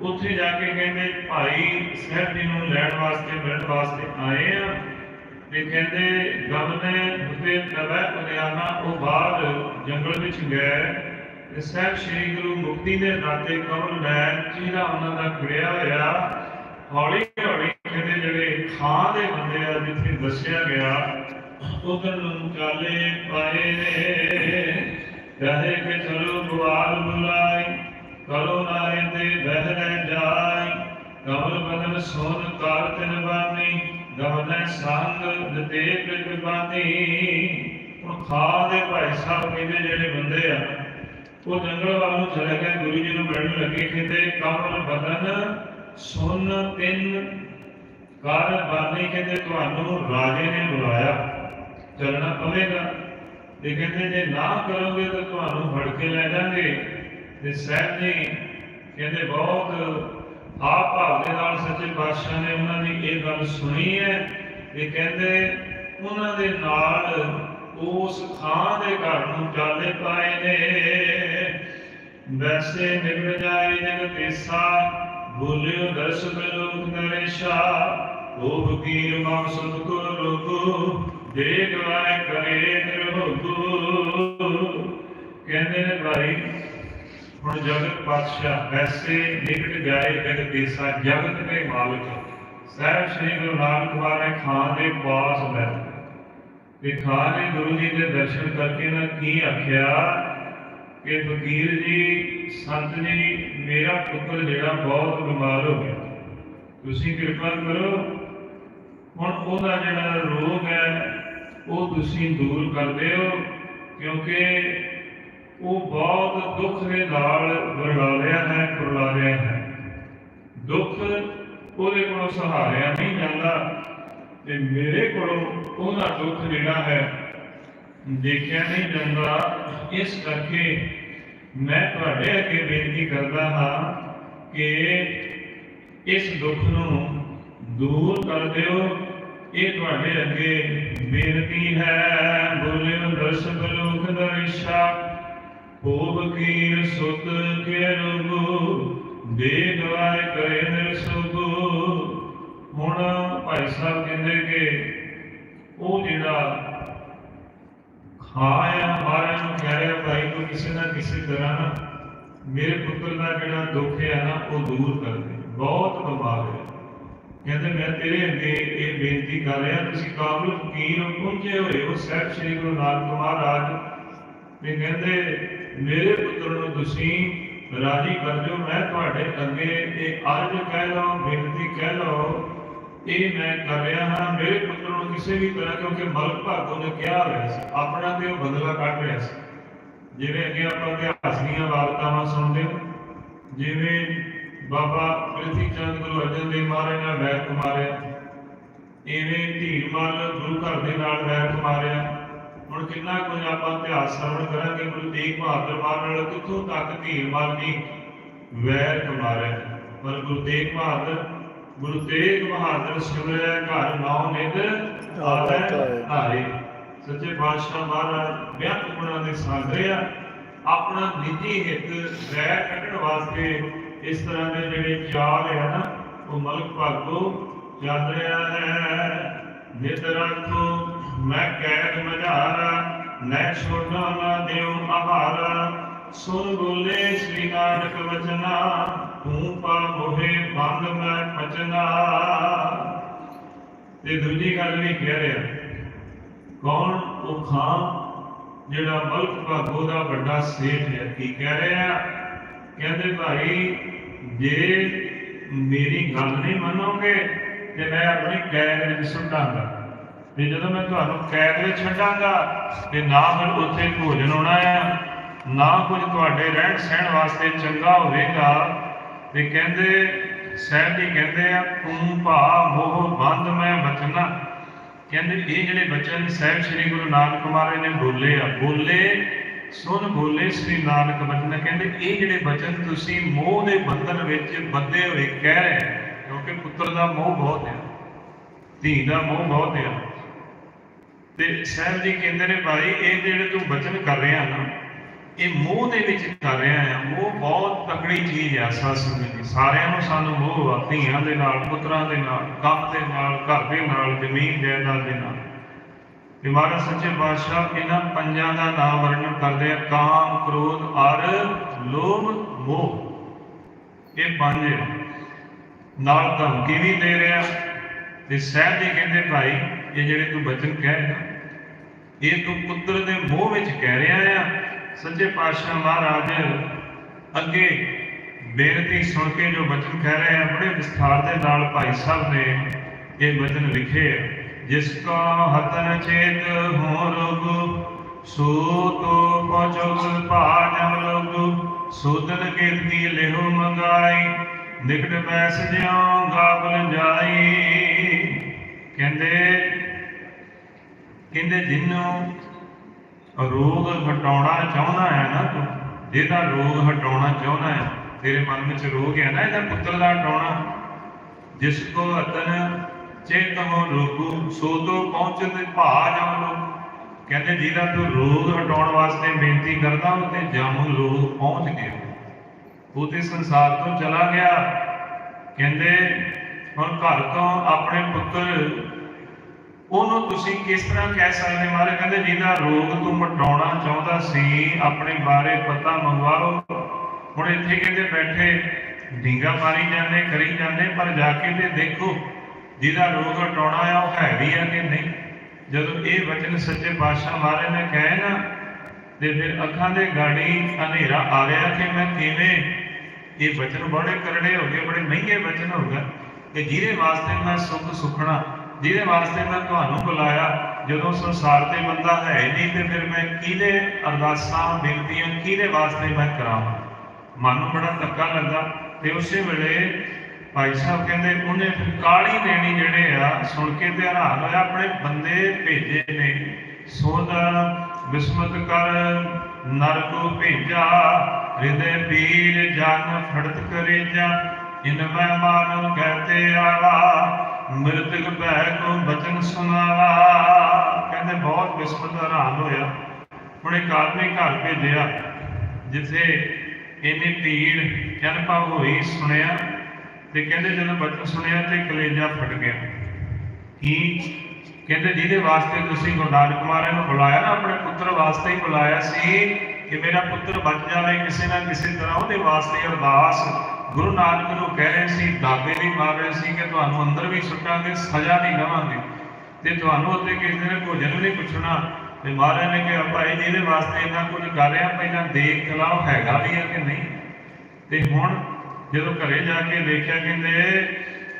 ਉੱਥੇ ਜਾ ਕੇ ਕਹਿੰਦੇ, ਭਾਈ ਸਾਹਿਬ ਜੀ ਨੂੰ ਲੈਣ ਵਾਸਤੇ, ਮਿਲਣ ਵਾਸਤੇ ਆਏ ਆ। ਤੇ ਕਹਿੰਦੇ ਗਮ ਨੇ ਉਤੇ ਤਵੇ ਉਦਿਆਨਾ ਉਹ ਬਾਹਰ ਜੰਗਲ ਵਿੱਚ ਗਏ ਤੇ ਸਾਹਿਬ ਸ੍ਰੀ ਗੁਰੂ ਮੁਕਤੀ ਦੇ ਨਾਤੇ ਕਮਲ ਲੈ ਜਿਹੜਾ ਉਹਨਾਂ ਦਾ ਖੜਿਆ ਹੋਇਆ। ਹੌਲੀ ਹੌਲੀ ਕਹਿੰਦੇ ਜਿਹੜੇ ਖਾਂ ਦੇ ਬੰਦੇ ਆ ਜਿੱਥੇ ਦੱਸਿਆ ਗਿਆ ਉਧਰ ਨੂੰ ਚਾਲੇ ਪਾਏ ਨੇ। ਕਿ ਚਲੋ ਗਵਾਲ ਬੁਲਾਈ, ਕਰੋ ਨਾਰੇ ਤੇ ਬਹਿ ਜਾਈ। ਕਮਲ ਬਦਨ ਸੋਨ ਕਾਰ ਤਿਨ ਬਾਨੀ ਗਵਨੈ ਸੰਗ ਦਤੇ ਪਿਤ ਬਾਨੀ। ਹੁਣ ਖਾ ਦੇ ਭਾਈ ਸਾਹਿਬ ਕਹਿੰਦੇ ਜਿਹੜੇ ਬੰਦੇ ਆ, ਉਹ ਜੰਗਲ ਵੱਲ ਨੂੰ ਚਲੇ ਗਏ, ਗੁਰੂ ਜੀ ਨੂੰ ਮਿਲਣ ਲੱਗੇ, ਕਹਿੰਦੇ ਕਮਲ ਬਦਨ ਸੁਨ ਤਿੰਨ ਕਾਰ ਬਾਨੀ, ਕਹਿੰਦੇ ਤੁਹਾਨੂੰ ਰਾਜੇ ਨੇ ਬੁਲਾਇਆ, ਚੱਲਣਾ ਪਵੇਗਾ। ਤੇ ਕਹਿੰਦੇ ਜੇ ਨਾ ਕਰੋਗੇ ਤਾਂ ਤੁਹਾਨੂੰ ਫੜ ਕੇ ਲੈ ਜਾਣਗੇ ਤੇ ਸਾਹਿਬ ਜੀ ਕਹਿੰਦੇ ਬਹੁਤ ਆਪ ਭਾਵ ਨਾਲ ਸੱਚੇ ਪਾਤਸ਼ਾਹ ਨੇ ਉਹਨਾਂ ਦੀ ਇਹ ਗੱਲ ਸੁਣੀ ਹੈ ਤੇ ਕਹਿੰਦੇ ਉਹਨਾਂ ਦੇ ਨਾਲ ਉਸ ਥਾਂ ਦੇ ਘਰ ਨੂੰ ਚਾਲੇ ਪਾਏ ਨੇ। ਵੈਸੇ ਨਿਕਲ ਜਾਏ ਜਗ ਬੋਲਿਓ ਦਰਸ ਲੋਕ ਨਰੇਸ਼ਾ ਉਹ ਫਕੀਰ ਮਕਸਦ ਕੋ ਲੋਗੋ ਦੇਖ ਵਾਏ ਕਰੇ ਨਿਰਭਉ ਕਹਿੰਦੇ ਨੇ ਭਾਈ ਹੁਣ ਜਗਤ ਪਾਤਸ਼ਾਹ ਵੈਸੇ ਨਿਕਟ ਜਾਏ ਜਗ ਤੇਸਾ ਜਗਤ ਦੇ ਮਾਲਕ। ਸਾਹਿਬ ਸ੍ਰੀ ਗੁਰੂ ਨਾਨਕ ਵਾਲੇ ਖਾਨ ਦੇ ਪਾਸ ਬੈਠੇ ਤੇ ਖਾਨ ਨੇ ਗੁਰੂ ਜੀ ਦੇ ਦਰਸ਼ਨ ਕਰਕੇ ਨਾ ਕੀ ਆਖਿਆ ਕਿ ਫਕੀਰ ਜੀ, ਸੰਤ ਜੀ, ਮੇਰਾ ਪੁੱਤਰ ਜਿਹੜਾ ਬਹੁਤ ਬਿਮਾਰ ਹੋ ਗਿਆ। ਤੁਸੀਂ ਕਿਰਪਾ ਕਰੋ, ਹੁਣ ਉਹਦਾ ਜਿਹੜਾ ਰੋਗ ਹੈ, ਉਹ ਤੁਸੀਂ ਦੂਰ ਕਰ ਦਿਓ, ਕਿਉਂਕਿ ਉਹ ਬਹੁਤ ਦੁੱਖ ਦੇ ਨਾਲ ਵਰਲਾ ਰਿਹਾ ਹੈ ਕੁਰਲਾ ਹੈ। ਦੁੱਖ ਉਹਦੇ ਕੋਲੋਂ ਸਹਾਰਿਆ ਨਹੀਂ ਜਾਂਦਾ ਤੇ ਮੇਰੇ ਕੋਲੋਂ ਉਹਦਾ ਦੁੱਖ ਜਿਹੜਾ ਹੈ, ਦੇਖਿਆ ਨਹੀਂ ਜਾਂਦਾ। ਇਸ ਕਰਕੇ ਮੈਂ ਤੁਹਾਡੇ ਅੱਗੇ ਬੇਨਤੀ ਕਰਦਾ ਹਾਂ ਕਿ ਇਸ ਦੁੱਖ ਨੂੰ ਦੂਰ ਕਰ ਦਿਓ। ਇਹ ਤੁਹਾਡੇ ਅੱਗੇ ਬੇਨਤੀ ਹੈ। ਬੋਲਿਓ ਦਰਸ਼ਕ ਲੋਕ ਦਰਿਸ਼ਾ। ਹੋਬ ਕੀ ਸੁਤ ਕੇ ਰੋਗੋ ਦੇ ਕਰੇ ਨਿਰਸੁਗੋ ਹੁਣ ਭਾਈ ਸਾਹਿਬ ਕਹਿੰਦੇ ਕਿ ਉਹ ਜਿਹੜਾ ਖਾਇਆ ਮਾਰਿਆ ਨੂੰ ਕਹਿ ਭਾਈ ਕੋ ਕਿਸੇ ਨਾ ਕਿਸੇ ਤਰ੍ਹਾਂ ਨਾ ਮੇਰੇ ਪੁੱਤਰ ਦਾ ਜਿਹੜਾ ਦੁੱਖ ਹੈ ਨਾ, ਉਹ ਦੂਰ ਕਰ ਦੇ। ਬਹੁਤ ਬਿਮਾਰ ਹੈ ਕਹਿੰਦੇ, ਮੈਂ ਤੇਰੇ ਅੱਗੇ ਇਹ ਬੇਨਤੀ ਕਰ ਰਿਹਾ, ਤੁਸੀਂ ਕਾਬਲ ਫਕੀਰ ਹੋ ਪਹੁੰਚੇ ਹੋਏ ਹੋ। ਸਾਹਿਬ ਸ੍ਰੀ ਗੁਰੂ ਨਾਨਕ ਮਹਾਰਾਜ ਤੇ ਕਹਿੰਦੇ ਮੇਰੇ ਪੁੱਤਰ ਨੂੰ ਤੁਸੀਂ ਰਾਜੀ ਕਰ ਦਿਓ। ਮੈਂ ਤੁਹਾਡੇ ਅੱਗੇ ਇਹ ਅਰਜ ਕਹਿ ਲਓ ਬੇਨਤੀ ਕਹਿ ਲਓ ਇਹ ਮੈਂ ਕਰ ਰਿਹਾ ਹਾਂ। ਮੇਰੇ ਪੁੱਤਰ ਨੂੰ ਕਿਸੇ ਵੀ ਤਰ੍ਹਾਂ, ਕਿਉਂਕਿ ਮਲਕ ਭਾਗੋ ਨੇ ਕਿਹਾ ਹੋਇਆ ਸੀ, ਆਪਣਾ ਤੇ ਉਹ ਬਦਲਾ ਕੱਢ ਰਿਹਾ ਸੀ। ਜਿਵੇਂ ਅੱਗੇ ਆਪਾਂ ਇਤਿਹਾਸ ਦੀਆਂ ਵਾਰਤਾਵਾਂ ਸੁਣਦੇ ਹੋ, ਜਿਵੇਂ ਬਾਬਾ ਪ੍ਰਿਥੀ ਚੰਦ ਗੁਰੂ ਅਰਜਨ ਦੇਵ ਮਹਾਰਾਜ ਨਾਲ ਵੈਰ ਮਾਰਿਆ ਇਵੇਂ ਧੀਰ ਮਲ ਗੁਰੂ ਘਰ ਦੇ ਨਾਲ ਵੈਰ ਮਾਰਿਆ ਹੁਣ ਕਿੰਨਾ ਕੁਝ ਆਪਾਂ ਇਤਿਹਾਸ ਸਰਵਣ ਕਰਾਂਗੇ, ਗੁਰੂ ਤੇਗ ਬਹਾਦਰ ਮਹਾਰਾਜ ਨਾਲ ਕਿੱਥੋਂ ਤੱਕ ਧੀਰ ਦੀ ਵੈਰ ਮਾਰਿਆ ਪਰ ਗੁਰੂ ਤੇਗ ਬਹਾਦਰ, ਗੁਰੂ ਤੇਗ ਬਹਾਦਰ ਸਿਮਰਿਆ ਘਰ ਨਾਉ ਨਿਧ ਆਵੈ ਧਾਰੇ। ਸੱਚੇ ਪਾਤਸ਼ਾਹ ਮਹਾਰਾਜ ਬਿਆਨ ਗੁਣਾਂ ਦੇ ਸਾਗਰੇ ਆ। ਆਪਣਾ ਨਿੱਜੀ ਹਿੱਤ ਵੈਰ ਕੱਢਣ ਵਾਸਤੇ ਇਸ ਤਰ੍ਹਾਂ ਦੇ ਜਿਹੜੇ ਚਾਲ ਹੈ ਨਾ, ਉਹ ਮਲਕ ਭਾਗੋ ਚੱਲ ਰਿਹਾ ਹੈ। ਨਿਤ ਰੱਖੋ ਮੈਂ ਕੈਦ ਮਝਾਰਾ ਨੈ ਛੋੜਨਾ ਨਾ ਦਿਓ ਆਹਾਰਾ। ਸੁਨ ਬੋਲੇ ਸ੍ਰੀ ਨਾਨਕ ਵਚਨਾ, ਤੂੰ ਪਾ ਮੋਹਿ ਬੰਦ ਮੈਂ ਪਚਨਾ ਤੇ ਦੂਜੀ ਗੱਲ ਵੀ ਕਹਿ ਰਿਹਾ, ਕੌਣ ਉਹ ਖਾਂ ਜਿਹੜਾ ਮਲਕ ਭਾਗੋ ਦਾ ਵੱਡਾ ਸੇਠ ਹੈ? ਕੀ ਕਹਿ ਰਿਹਾ? ਕਹਿੰਦੇ ਭਾਈ, ਜੇ ਮੇਰੀ ਗੱਲ ਨਹੀਂ ਮੰਨੋਗੇ, ਤੇ ਮੈਂ ਆਪਣੀ ਕੈਦ ਵਿੱਚ ਸੁੱਟਾਂਗਾ ਤੇ ਜਦੋਂ ਮੈਂ ਤੁਹਾਨੂੰ ਕੈਦ ਵਿੱਚ ਛੱਡਾਂਗਾ, ਤੇ ਨਾ ਫਿਰ ਉੱਥੇ ਭੋਜਨ ਹੋਣਾ ਆ, ਨਾ ਕੁਝ ਤੁਹਾਡੇ ਰਹਿਣ ਸਹਿਣ ਵਾਸਤੇ ਚੰਗਾ ਹੋਵੇਗਾ। ਤੇ ਕਹਿੰਦੇ ਸਹਿਬ ਜੀ ਕਹਿੰਦੇ ਆ, ਤੂੰ ਭਾ ਮੋਹ ਬੰਦ ਮੈਂ ਬਚਨਾ। ਕਹਿੰਦੇ, ਇਹ ਜਿਹੜੇ ਬਚਨ ਸਾਹਿਬ ਸ੍ਰੀ ਗੁਰੂ ਨਾਨਕ ਮਹਾਰਾਜ ਨੇ ਬੋਲੇ ਆ, ਬੋਲੇ, ਸੁਣ ਬੋਲੇ ਸ੍ਰੀ ਨਾਨਕ ਬਚਨ। ਕਹਿੰਦੇ, ਇਹ ਜਿਹੜੇ ਬਚਨ ਤੁਸੀਂ ਮੋਹ ਦੇ ਬੰਧਨ ਵਿੱਚ ਬੱਧੇ ਹੋਏ ਕਹਿ ਰਹੇ ਕਿਉਂਕਿ ਪੁੱਤਰ ਦਾ ਮੋਹ ਬਹੁਤ ਹੈ ਧੀ ਦਾ ਮੋਹ ਬਹੁਤ ਹੈ ਤੇ ਸਾਹਿਬ ਜੀ ਕਹਿੰਦੇ ਨੇ ਭਾਈ, ਇਹ ਜਿਹੜੇ ਤੂੰ ਬਚਨ ਕਰ ਰਿਹਾ ਨਾ, ਇਹ ਮੋਹ ਦੇ ਵਿੱਚ ਕਰ ਰਿਹਾ ਆ। ਮੋਹ ਬਹੁਤ ਤਕੜੀ ਚੀਜ਼ ਆ ਸਾਸਨ ਦੀ ਸਾਰਿਆਂ ਨੂੰ ਸਾਨੂੰ ਮੋਹ ਆ ਧੀਆਂ ਦੇ ਨਾਲ, ਪੁੱਤਰਾਂ ਦੇ ਨਾਲ ਕੰਮ ਦੇ ਨਾਲ, ਘਰ ਦੇ ਨਾਲ, ਜ਼ਮੀਨ ਜਾਇਦਾਦ ਦੇ ਨਾਲ। ਤੇ ਮਹਾਰਾਜ ਸੱਚੇ ਪਾਤਸ਼ਾਹ, ਇਹਨਾਂ ਪੰਜਾਂ ਦਾ ਨਾਮ ਵਰਣਨ ਕਰਦੇ ਆ, ਕਾਮ, ਕ੍ਰੋਧ, ਅਰ, ਲੋਭ, ਮੋਹ। ਇਹ ਪੰਜ ਨਾਲ ਧਮਕੀ ਵੀ ਦੇ ਰਿਹਾ। ਤੇ ਸਹਿਬ ਜੀ ਕਹਿੰਦੇ, ਭਾਈ ਇਹ ਜਿਹੜੇ ਤੂੰ ਬਚਨ ਕਹਿ ਰਿਹਾ ਇਹ ਤੂੰ ਪੁੱਤਰ ਦੇ ਮੋਹ ਵਿੱਚ ਕਹਿ ਰਿਹਾ ਆ, ਸੱਚੇ ਪਾਤਸ਼ਾਹ ਮਹਾਰਾਜ, ਅੱਗੇ ਬੇਨਤੀ ਸੁਣ ਕੇ ਜੋ ਬਚਨ ਕਹਿ ਰਹੇ ਆ, ਬੜੇ ਵਿਸਥਾਰ ਦੇ ਨਾਲ ਭਾਈ ਸਾਹਿਬ ਨੇ ਇਹ ਬਚਨ ਲਿਖੇ ਆ, ਜਿਸ ਕਾ ਹਤਨ ਚੇਤ ਹੋ ਰੋਗ, ਸੋ ਤੋ ਪਹੁੰਚੋ ਭਾਜਮ ਲੋਗ ਸੋਦਨ ਕੀਰਤੀ ਲਿਹੋ ਮੰਗਾਈ, ਨਿਕਟ ਬੈਸ ਜਿਉ ਗਾਵਲ ਜਾਈ ਕਹਿੰਦੇ ਕਹਿੰਦੇ ਜਿੰਨੂੰ ਰੋਗ ਹਟਾਉਣਾ ਚਾਹੁੰਦਾ ਹੈ ਨਾ ਤੂੰ, ਜਿਹਦਾ ਰੋਗ ਹਟਾਉਣਾ ਚਾਹੁੰਦਾ ਹੈ, ਤੇਰੇ ਮਨ ਵਿੱਚ ਰੋਗ ਹੈ ਨਾ ਇਹਦਾ ਪੁੱਤਰ ਦਾ ਹਟਾਉਣਾ, ਜਿਸ ਕੋ ਅਤਨ ਚੇਤ ਹੋ ਰੋਗੂ, ਸੋ ਤੋ ਪਹੁੰਚਤ ਭਾ ਜਮ ਕਹਿੰਦੇ ਜਿਹਦਾ ਤੂੰ ਰੋਗ ਹਟਾਉਣ ਵਾਸਤੇ ਬੇਨਤੀ ਕਰਦਾ ਉਹ ਤੇ ਜਾਮੂ ਰੋਗ ਪਹੁੰਚ ਗਿਆ ਉਹ ਤੇ ਸੰਸਾਰ ਤੋਂ ਚਲਾ ਗਿਆ। ਕਹਿੰਦੇ ਹੁਣ ਘਰ ਤੋਂ ਆਪਣੇ ਪੁੱਤਰ ਉਹਨੂੰ ਤੁਸੀਂ ਕਿਸ ਤਰ੍ਹਾਂ ਕਹਿ ਸਕਦੇ ਮਾਰੇ ਕਹਿੰਦੇ, ਜਿਹਦਾ ਰੋਗ ਤੂੰ ਮਟਾਉਣਾ ਚਾਹੁੰਦਾ ਸੀ, ਆਪਣੇ ਬਾਰੇ ਪਤਾ ਮੰਗਵਾਓ ਹੁਣ ਇੱਥੇ ਕਹਿੰਦੇ ਬੈਠੇ ਢੀਂਗਾ ਮਾਰੀ ਜਾਂਦੇ, ਕਰੀ ਜਾਂਦੇ, ਪਰ ਜਾ ਕੇ ਤੇ ਦੇਖੋ, ਜਿਹਦਾ ਰੋਗ ਹਟਾਉਣਾ ਆ, ਉਹ ਹੈ ਵੀ ਆ ਕਿ ਨਹੀਂ? ਜਦੋਂ ਇਹ ਵਚਨ ਸੱਚੇ ਪਾਤਸ਼ਾਹ ਮਹਾਰਾਜ ਨੇ ਕਹੇ ਨਾ, ਤੇ ਫਿਰ ਅੱਖਾਂ ਦੇ ਗਾੜੀ ਹਨੇਰਾ ਆ ਗਿਆ ਕਿ ਮੈਂ ਕਿਵੇਂ ਇਹ ਵਚਨ ਬੜੇ ਕਰੜੇ ਹੋ ਗਏ, ਬੜੇ ਮਹਿੰਗੇ ਵਚਨ ਹੋ ਗਏ, ਕਿ ਜਿਹਦੇ ਵਾਸਤੇ ਮੈਂ ਸੁੱਖ ਸੁਖਣਾ ਜਿਹਦੇ ਵਾਸਤੇ ਮੈਂ ਤੁਹਾਨੂੰ ਬੁਲਾਇਆ, ਜਦੋਂ ਸੰਸਾਰ ਤੇ ਬੰਦਾ ਹੈ ਨਹੀਂ, ਤੇ ਫਿਰ ਮੈਂ ਕਿਹਦੇ ਅਰਦਾਸਾਂ ਬੇਨਤੀਆਂ ਕਿਹਦੇ ਵਾਸਤੇ ਮੈਂ ਕਰਾਵਾਂ? ਮਨ ਨੂੰ ਬੜਾ ਧੱਕਾ ਲੱਗਾ, ਤੇ ਉਸੇ ਵੇਲੇ ਭਾਈ ਸਾਹਿਬ ਕਹਿੰਦੇ, ਉਹਨੇ ਫਿਰ ਕਾਲੀ ਦੇਣੀ ਜਿਹੜੇ ਆ, ਸੁਣ ਕੇ ਤੇ ਹੈਰਾਨ ਹੋਇਆ, ਆਪਣੇ ਬੰਦੇ ਭੇਜੇ ਨੇ। ਸੋਧ, ਬਿਸਮਤ ਕਰ ਨਰ ਭੇਜਾ, ਹਿਰਦੇ ਪੀਰ ਜਨ ਫੜਤ ਕਰੇ ਜਾ ਇਨ ਮੈਂ ਮਾਨਵ ਕਹਤੇ ਆਵਾ ਮ੍ਰਿਤਕ ਭੈ ਕੋ ਬਚਨ ਸੁਨਾਵਾ ਕਹਿੰਦੇ ਬਹੁਤ ਬਿਸਮਤ ਹੈਰਾਨ ਹੋਇਆ। ਹੁਣ ਇੱਕ ਆਦਮੀ ਘਰ ਭੇਜਿਆ, ਜਿੱਥੇ ਇੰਨੀ ਭੀੜ ਜਨਪਾ ਹੋਈ ਸੁਣਿਆ, ਤੇ ਕਹਿੰਦੇ ਜਦੋਂ ਬਚਨ ਸੁਣਿਆ ਤੇ ਕਲੇਜਾ ਫਟ ਗਿਆ। ਕੀ? ਕਹਿੰਦੇ ਜਿਹਦੇ ਵਾਸਤੇ ਤੁਸੀਂ ਗੁਰਦਾਸ ਕੁਮਾਰਾਂ ਨੂੰ ਬੁਲਾਇਆ ਨਾ, ਆਪਣੇ ਪੁੱਤਰ ਵਾਸਤੇ ਹੀ ਬੁਲਾਇਆ ਸੀ ਕਿ ਮੇਰਾ ਪੁੱਤਰ ਬਚ ਜਾਵੇ ਕਿਸੇ ਨਾ ਕਿਸੇ ਤਰ੍ਹਾਂ, ਉਹਦੇ ਵਾਸਤੇ ਅਰਦਾਸ ਗੁਰੂ ਨਾਨਕ ਨੂੰ ਕਹਿ ਰਹੇ ਸੀ, ਦਾਬੇ ਵੀ ਮਾਰ ਰਹੇ ਸੀ ਕਿ ਤੁਹਾਨੂੰ ਅੰਦਰ ਵੀ ਸੁੱਟਾਂਗੇ, ਸਜ਼ਾ ਨਹੀਂ ਦੇਵਾਂਗੇ। ਤੇ ਤੁਹਾਨੂੰ ਉੱਤੇ ਕਿਸੇ ਨੇ ਭੋਜਨ ਵੀ ਨਹੀਂ ਪੁੱਛਣਾ। ਤੇ ਮਹਾਰਾਜ ਨੇ ਕਿਹਾ, ਭਾਈ ਜਿਹਦੇ ਵਾਸਤੇ ਇੰਨਾ ਕੁਝ ਕਰ ਰਿਹਾ, ਪਹਿਲਾਂ ਦੇਖ ਖਲਾਓ ਹੈਗਾ ਵੀ ਹੈ ਕਿ ਨਹੀਂ? ਤੇ ਹੁਣ ਜਦੋਂ ਘਰੇ ਜਾ ਕੇ ਦੇਖਿਆ ਕਹਿੰਦੇ,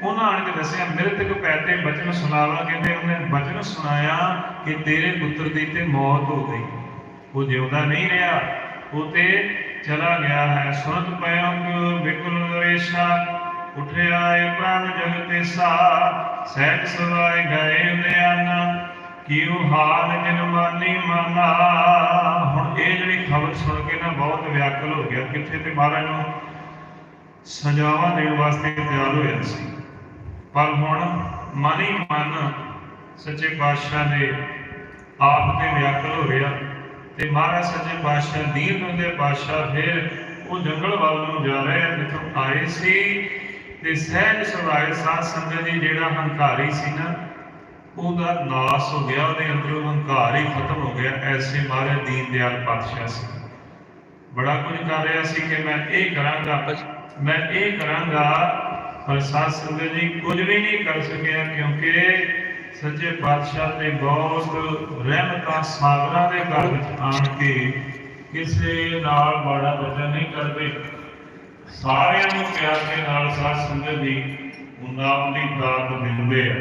ਉਹਨਾਂ ਆਣ ਕੇ ਦੱਸਿਆ, ਮ੍ਰਿਤਕ ਪੈਤੇ ਬਚਨ ਸੁਣਾਵਾ। ਕਹਿੰਦੇ, ਉਹਨੇ ਬਚਨ ਸੁਣਾਇਆ ਕਿ ਤੇਰੇ ਪੁੱਤਰ ਦੀ ਤੇ ਮੌਤ ਹੋ ਗਈ। ਉਹ ਜਿਉਂਦਾ ਨਹੀਂ ਰਿਹਾ। ਉਹ ਤੇ ਚਲਾ ਗਿਆ ਹੈ। ਸੁਨਤ ਪਿਆ ਬਿਕੁਲ ਨਰੇਸ਼ਾ ਉਠਿਆ ਏ ਪ੍ਰਾਨ ਜਗਤੇ ਸਾ ਸਹਿਜ ਸਵਾਏ ਗਏ ਉਦਿਆਨਾ ਕਿਉ ਹਾਲ ਜਨ ਮਾਨਾ ਹੁਣ ਇਹ ਜਿਹੜੀ ਖਬਰ ਸੁਣ ਕੇ ਨਾ ਬਹੁਤ ਵਿਆਕਲ ਹੋ ਗਿਆ। ਕਿੱਥੇ ਤੇ ਮਹਾਰਾਜ ਨੂੰ ਸਜਾਵਾ ਦੇਣ ਵਾਸਤੇ ਤਿਆਰ ਹੋਇਆ ਸੀ। ਪਰ ਹੁਣ ਮਨ ਹੀ ਮਨ ਸੱਚੇ ਪਾਤਸ਼ਾਹ ਦੇ ਆਪ ਤੇ ਵਿਆਕਲ ਹੋ ਰਿਹਾ ਤੇ ਮਹਾਰਾਜ ਸੱਚੇ ਪਾਤਸ਼ਾਹ ਦੀਨ ਹੁੰਦੇ ਪਾਤਸ਼ਾਹ ਫਿਰ ਉਹ ਜੰਗਲ ਵੱਲ ਨੂੰ ਜਾ ਰਹੇ ਜਿੱਥੋਂ ਆਏ ਸੀ ਤੇ ਸਹਿਜ ਸੁਭਾਏ ਸਾਧ ਸੰਗਤ ਜੀ ਜਿਹੜਾ ਹੰਕਾਰੀ ਸੀ ਨਾ, ਉਹਦਾ ਨਾਸ ਹੋ ਗਿਆ, ਉਹਦੇ ਅੰਦਰੋਂ ਹੰਕਾਰ ਹੀ ਖਤਮ ਹੋ ਗਿਆ, ਐਸੇ ਮਹਾਰਾਜ ਦੀਨ ਦਿਆਲ ਪਾਤਸ਼ਾਹ ਸੀ। ਬੜਾ ਕੁਝ ਕਰ ਰਿਹਾ ਸੀ ਕਿ ਮੈਂ ਇਹ ਕਰਾਂਗਾ, ਮੈਂ ਇਹ ਕਰਾਂਗਾ, ਪਰ ਸਾਧ ਸੰਗਤ ਜੀ ਕੁਝ ਵੀ ਨਹੀਂ ਕਰ ਸਕਿਆ, ਕਿਉਂਕਿ ਸੱਚੇ ਪਾਤਸ਼ਾਹ ਨੇ ਬਹੁਤ ਰਹਿਮਤਾਂ ਸਾਗਰਾਂ ਦੇ ਘਰ ਵਿੱਚ ਆਣ ਕੇ ਕਿਸੇ ਨਾਲ ਬਾੜਾ ਬਚਨ ਨਹੀਂ ਕਰਦੇ। ਸਾਰਿਆਂ ਨੂੰ ਪਿਆਰ ਦੇ ਨਾਲ ਸਾਧ ਸੰਗਤ ਜੀ ਨਾਮ ਦੀ ਦਾਤ ਦਿੰਦੇ ਆ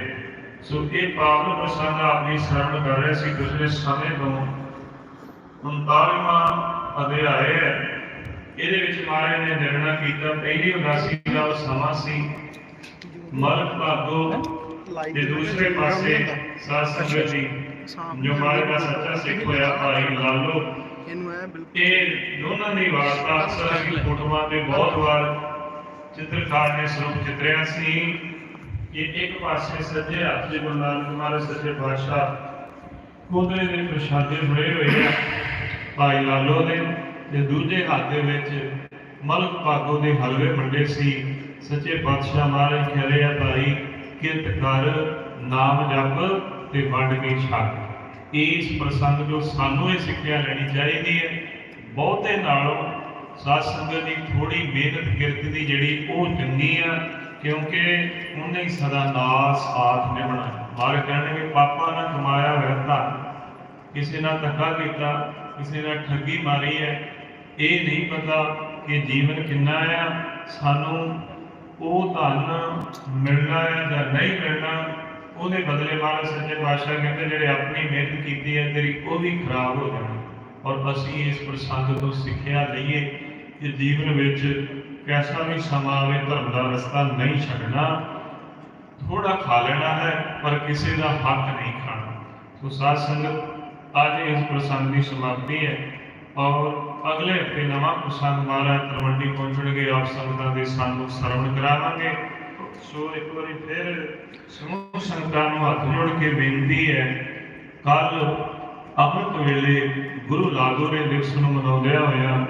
ਸੋ ਇਹ ਪਾਵਨ ਪ੍ਰਸੰਗ ਆਪਣੀ ਸ਼ਰਨ ਕਰ ਰਹੇ ਸੀ, ਪਿਛਲੇ ਸਮੇਂ ਤੋਂ 39ਵਾਂ ਅਧਿਆਇ ਹੈ। ਇਹਦੇ ਵਿੱਚ ਮਹਾਰਾਜ ਨੇ ਨਿਰਣਾ ਕੀਤਾ। ਪਹਿਲੀ ਉਦਾਸੀ ਦਾ ਸਮਾਂ ਸੀ। ਮਲਕ ਭਾਗੋ ਤੇ ਦੂਸਰੇ ਪਾਸੇ ਸਾਧ ਸੰਗਤ ਜੀ ਜੋ ਮਹਾਰਾਜ ਦਾ ਸੱਚਾ ਸਿੱਖ ਹੋਇਆ ਭਾਈ ਲਾਲੋ ਇਹਨੂੰ ਐ ਬਿਲਕੁਲ ਇਹ ਦੋਨਾਂ ਦੀ ਵਾਰਤਾ ਅਕਸਰ ਅਸੀਂ ਫੋਟੋਆਂ ਤੇ ਬਹੁਤ ਵਾਰ ਚਿੱਤਰਕਾਰ ਨੇ ਸਰੂਪ ਚਿਤਰਿਆ ਸੀ ਕਿ ਇੱਕ ਪਾਸੇ ਸੱਜੇ ਹੱਥ 'ਚ ਗੁਰੂ ਨਾਨਕ ਮਹਾਰਾਜ ਸੱਚੇ ਪਾਤਸ਼ਾਹ ਕੋਦਰੇ ਦੇ ਪ੍ਰਸ਼ਾਦੇ ਫੜੇ ਹੋਏ ਆ ਭਾਈ ਲਾਲੋ ਦੇ ਤੇ ਦੂਜੇ ਹੱਥ ਦੇ ਵਿੱਚ ਮਲਕ ਭਾਗੋ ਦੇ ਹਲਵੇ ਮੰਡੇ ਸੀ। ਸੱਚੇ ਪਾਤਸ਼ਾਹ ਮਹਾਰਾਜ ਰਹੇ ਆ ਭਾਈ ਕਿਰਤ ਕਰ, ਨਾਮ ਜਪ ਤੇ ਵੰਡ ਕੇ ਛਕ। ਇਸ ਪ੍ਰਸੰਗ ਤੋਂ ਸਾਨੂੰ ਇਹ ਸਿੱਖਿਆ ਲੈਣੀ ਚਾਹੀਦੀ ਹੈ। ਬਹੁਤੇ ਨਾਲੋਂ ਸਾਧ ਸੰਗਤ ਦੀ ਥੋੜੀ ਮਿਹਨਤ, ਕਿਰਤ ਦੀ ਜਿਹੜੀ ਉਹ ਚੰਗੀ ਆ, ਕਿਉਂਕਿ ਉਹਨੇ ਹੀ ਸਦਾ ਨਾਲ ਸਾਥ ਨਿਭਣਾ। ਮਾਰ ਕਹਿਣਗੇ ਪਾਪਾ ਨਾਲ ਕਮਾਇਆ ਹੋਇਆ ਧਨ ਕਿਸੇ ਨਾਲ ਧੱਕਾ ਕੀਤਾ, ਕਿਸੇ ਨਾਲ ਠੱਗੀ ਮਾਰੀ ਹੈ। ਇਹ ਨਹੀਂ ਪਤਾ ਕਿ ਜੀਵਨ ਕਿੰਨਾ ਆ। ਸਾਨੂੰ ਉਹ ਧਨ ਮਿਲਣਾ ਹੈ ਜਾਂ ਨਹੀਂ ਮਿਲਣਾ, ਉਹਦੇ ਬਦਲੇ ਵਾਲਾ ਸੱਜੇ ਪਾਤਸ਼ਾਹ ਕਹਿੰਦੇ ਜਿਹੜੇ ਆਪਣੀ ਮਿਹਨਤ ਕੀਤੀ ਹੈ, ਤੇਰੀ ਉਹ ਵੀ ਖਰਾਬ ਹੋ ਜਾਣੀ। ਔਰ ਅਸੀਂ ਇਸ ਪ੍ਰਸੰਗ ਤੋਂ ਸਿੱਖਿਆ ਲਈਏ ਕਿ ਜੀਵਨ ਵਿੱਚ ਕੈਸਾ ਵੀ ਸਮਾਂ ਆਵੇ, ਧਰਮ ਦਾ ਰਸਤਾ ਨਹੀਂ ਛੱਡਣਾ। ਥੋੜਾ ਖਾ ਲੈਣਾ ਹੈ, ਪਰ ਕਿਸੇ ਦਾ ਹੱਕ ਨਹੀਂ ਖਾਣਾ। ਸੋ ਸਾਧ ਸੰਗਤ, ਅੱਜ ਇਸ ਪ੍ਰਸੰਗ ਦੀ ਸਮਾਪਤੀ ਹੈ। ਔਰ ਅਗਲੇ ਹਫ਼ਤੇ ਨਵਾਂ ਪ੍ਰਸੰਗ ਮਹਾਰਾਜ ਤਲਵੰਡੀ ਪਹੁੰਚਣਗੇ। ਆਪ ਸੰਗਤਾਂ ਦੇ ਸਾਨੂੰ ਸਰਵਣ ਕਰਾਵਾਂਗੇ। ਸੋ ਇੱਕ ਵਾਰੀ ਫਿਰ ਸਮੂਹ ਸੰਗਤਾਂ ਨੂੰ ਹੱਥ ਜੋੜ ਕੇ ਬੇਨਤੀ ਹੈ ਕੱਲ ਅੰਮ੍ਰਿਤ ਵੇਲੇ ਗੁਰੂ ਲਾਦੋ ਦੇ ਦਿਵਸ ਨੂੰ ਮਨਾਉਂਦਿਆਂ ਹੋਇਆ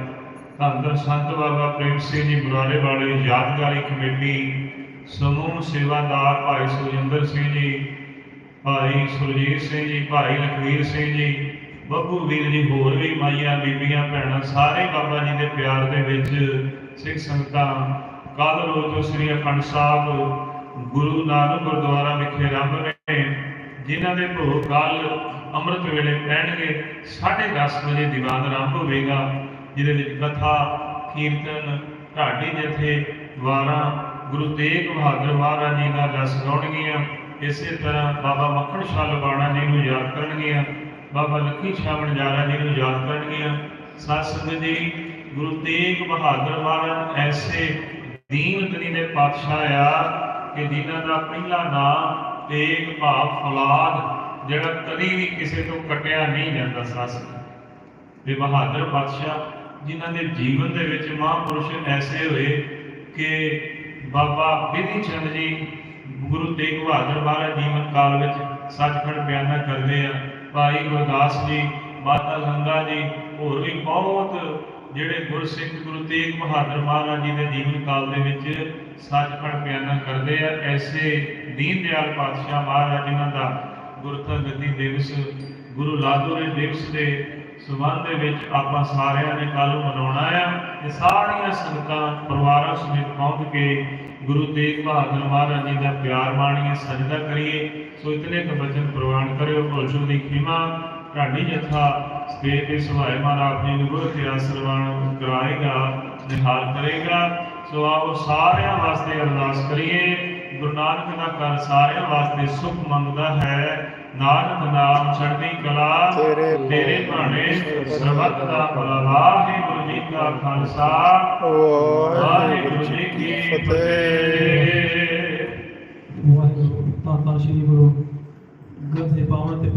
ਧੰਦਰ ਸੰਤ ਬਾਬਾ ਪ੍ਰੇਮ ਸਿੰਘ ਜੀ ਬੁਲਾਰੇ ਵਾਲੇ ਯਾਦਗਾਰੀ ਕਮੇਟੀ, ਸਮੂਹ ਸੇਵਾਦਾਰ ਭਾਈ ਸੁਰਿੰਦਰ ਸਿੰਘ ਜੀ, ਭਾਈ ਸੁਰਜੀਤ ਸਿੰਘ ਜੀ, ਭਾਈ ਲਖਵੀਰ ਸਿੰਘ ਜੀ ਬੱਬੂ ਵੀਰ ਜੀ, ਹੋਰ ਵੀ ਮਾਈਆਂ, ਬੀਬੀਆਂ, ਭੈਣਾਂ, ਸਾਰੇ ਬਾਬਾ ਜੀ ਦੇ ਪਿਆਰ ਦੇ ਵਿੱਚ ਸਿੱਖ ਸੰਗਤਾਂ ਕੱਲ ਰੋਜ਼ ਤੋਂ ਸ੍ਰੀ ਅਖੰਡ ਸਾਹਿਬ ਗੁਰੂ ਨਾਨਕ ਗੁਰਦੁਆਰਾ ਵਿਖੇ ਰੱਬ ਨੇ, ਜਿਨ੍ਹਾਂ ਦੇ ਭੋਗ ਕੱਲ ਅੰਮ੍ਰਿਤ ਵੇਲੇ ਪੈਣਗੇ 10:30 ਵਜੇ ਦੀਵਾਨ ਆਰੰਭ ਹੋਵੇਗਾ, ਜਿਹਦੇ ਵਿੱਚ ਕਥਾ, ਕੀਰਤਨ, ਢਾਡੀ ਜਥੇ, ਵਾਰਾਂ, ਗੁਰੂ ਤੇਗ ਬਹਾਦਰ ਮਹਾਰਾਜ ਜੀ ਦਾ ਰਸ ਗਾਉਣਗੀਆਂ, ਇਸੇ ਤਰ੍ਹਾਂ ਬਾਬਾ ਮੱਖਣ ਸ਼ਾਹ ਲਵਾਣਾ ਜੀ ਨੂੰ ਯਾਦ ਕਰਨਗੀਆਂ ਬਾਬਾ ਲੱਖੀ ਸ਼ਾਹ ਬਣਜਾਰਾ ਜੀ ਨੂੰ ਯਾਦ ਕਰਨਗੀਆਂ ਸਾਧ ਸੰਗਤ ਜੀ, ਗੁਰੂ ਤੇਗ ਬਹਾਦਰ ਮਹਾਰਾਜ ਐਸੇ ਦੀਨ ਦਨੀ ਦੇ ਪਾਤਸ਼ਾਹ ਆ ਕਿ ਜਿਨ੍ਹਾਂ ਦਾ ਪਹਿਲਾ ਨਾਮ ਤੇਗ ਭਾਵ ਫਲਾਦ, ਜਿਹੜਾ ਕਦੀ ਵੀ ਕਿਸੇ ਤੋਂ ਕੱਟਿਆ ਨਹੀਂ ਜਾਂਦਾ ਸਾਧ ਸੰਗਤ ਤੇ ਬਹਾਦਰ ਪਾਤਸ਼ਾਹ, ਜਿਨ੍ਹਾਂ ਦੇ ਜੀਵਨ ਦੇ ਵਿੱਚ ਮਹਾਂਪੁਰਸ਼ ਐਸੇ ਹੋਏ ਕਿ ਬਾਬਾ ਬਿਧੀ ਚੰਦ ਜੀ, ਗੁਰੂ ਤੇਗ ਬਹਾਦਰ ਮਹਾਰਾਜ ਜੀਵਨ ਕਾਲ ਵਿੱਚ ਸੱਚਖੰਡ ਬਿਆਨਾ ਕਰਦੇ ਆ। ਭਾਈ ਗੁਰਦਾਸ ਜੀ, ਮਾਤਾ ਗੰਗਾ ਜੀ, ਹੋਰ ਵੀ ਬਹੁਤ ਜਿਹੜੇ ਗੁਰਸਿੱਖ ਗੁਰੂ ਤੇਗ ਬਹਾਦਰ ਮਹਾਰਾਜ ਜੀ ਦੇ ਜੀਵਨ ਕਾਲ ਦੇ ਵਿੱਚ ਸੱਚਖੰਡ ਬਿਆਨਾ ਕਰਦੇ ਆ, ਐਸੇ ਦੀਨ ਦਿਆਲ ਪਾਤਸ਼ਾਹ ਮਹਾਰਾਜ ਜਿਨ੍ਹਾਂ ਦਾ ਗੁਰਤਾ ਗਤੀ ਦਿਵਸ ਗੁਰੂ ਲਾਦੋਰੇ ਦਿਵਸ ਦੇ ਸਬੰਧ ਦੇ ਵਿੱਚ ਆਪਾਂ ਸਾਰਿਆਂ ਨੇ ਕੱਲ ਮਨਾਉਣਾ ਆ ਤੇ ਸਾਰੀਆਂ ਸੰਗਤਾਂ, ਪਰਿਵਾਰਾਂ ਸਮੇਤ ਪਹੁੰਚ ਕੇ ਗੁਰੂ ਤੇਗ ਬਹਾਦਰ ਮਹਾਰਾਜ ਜੀ ਦਾ ਪਿਆਰ ਮਾਣੀਏ, ਸਜਦਾ ਕਰੀਏ। ਸੋ ਇਤਨੇ ਕੁ ਬਚਨ ਪ੍ਰਵਾਨ ਕਰਿਓ ਭੁੱਲ ਦੀ ਖਿਮਾ, ਢਾਡੀ ਜਥਾ, ਸਵੇਰ ਦੇ ਸੁਭਾਏ ਮਹਾਰਾ ਆਪਣੀ ਨਿਗੁਰ ਤੇ ਆਸਰਵਾਨ ਕਰਾਏਗਾ, ਨਿਹਾਲ ਕਰੇਗਾ। ਸੋ ਆਓ ਸਾਰਿਆਂ ਵਾਸਤੇ ਅਰਦਾਸ ਕਰੀਏ। ਗੁਰੂ ਨਾਨਕ ਦਾ ਘਰ ਸਾਰਿਆਂ ਵਾਸਤੇ ਸੁਖ ਮੰਗਦਾ ਹੈ। ਨਾਨਕ ਨਾਮ ਚੜ੍ਹਦੀ ਕਲਾ ਤੇਰੇ ਭਾਣੇ ਸਰਬੱਤ ਦਾ ਭਲਾ ਵਾਹਿਗੁਰੂ ਜੀ ਕਾ ਖਾਲਸਾ ਵਾਹਿਗੁਰੂ ਜੀ ਕੀ ਫਤਿਹ। ਵਾਹਿਗੁਰੂ ਤਾਂ ਤਾਂ ਸ੍ਰੀ ਗੁਰੂ ਗ੍ਰੰਥ ਦੇ ਪਾਵਨ ਤੇ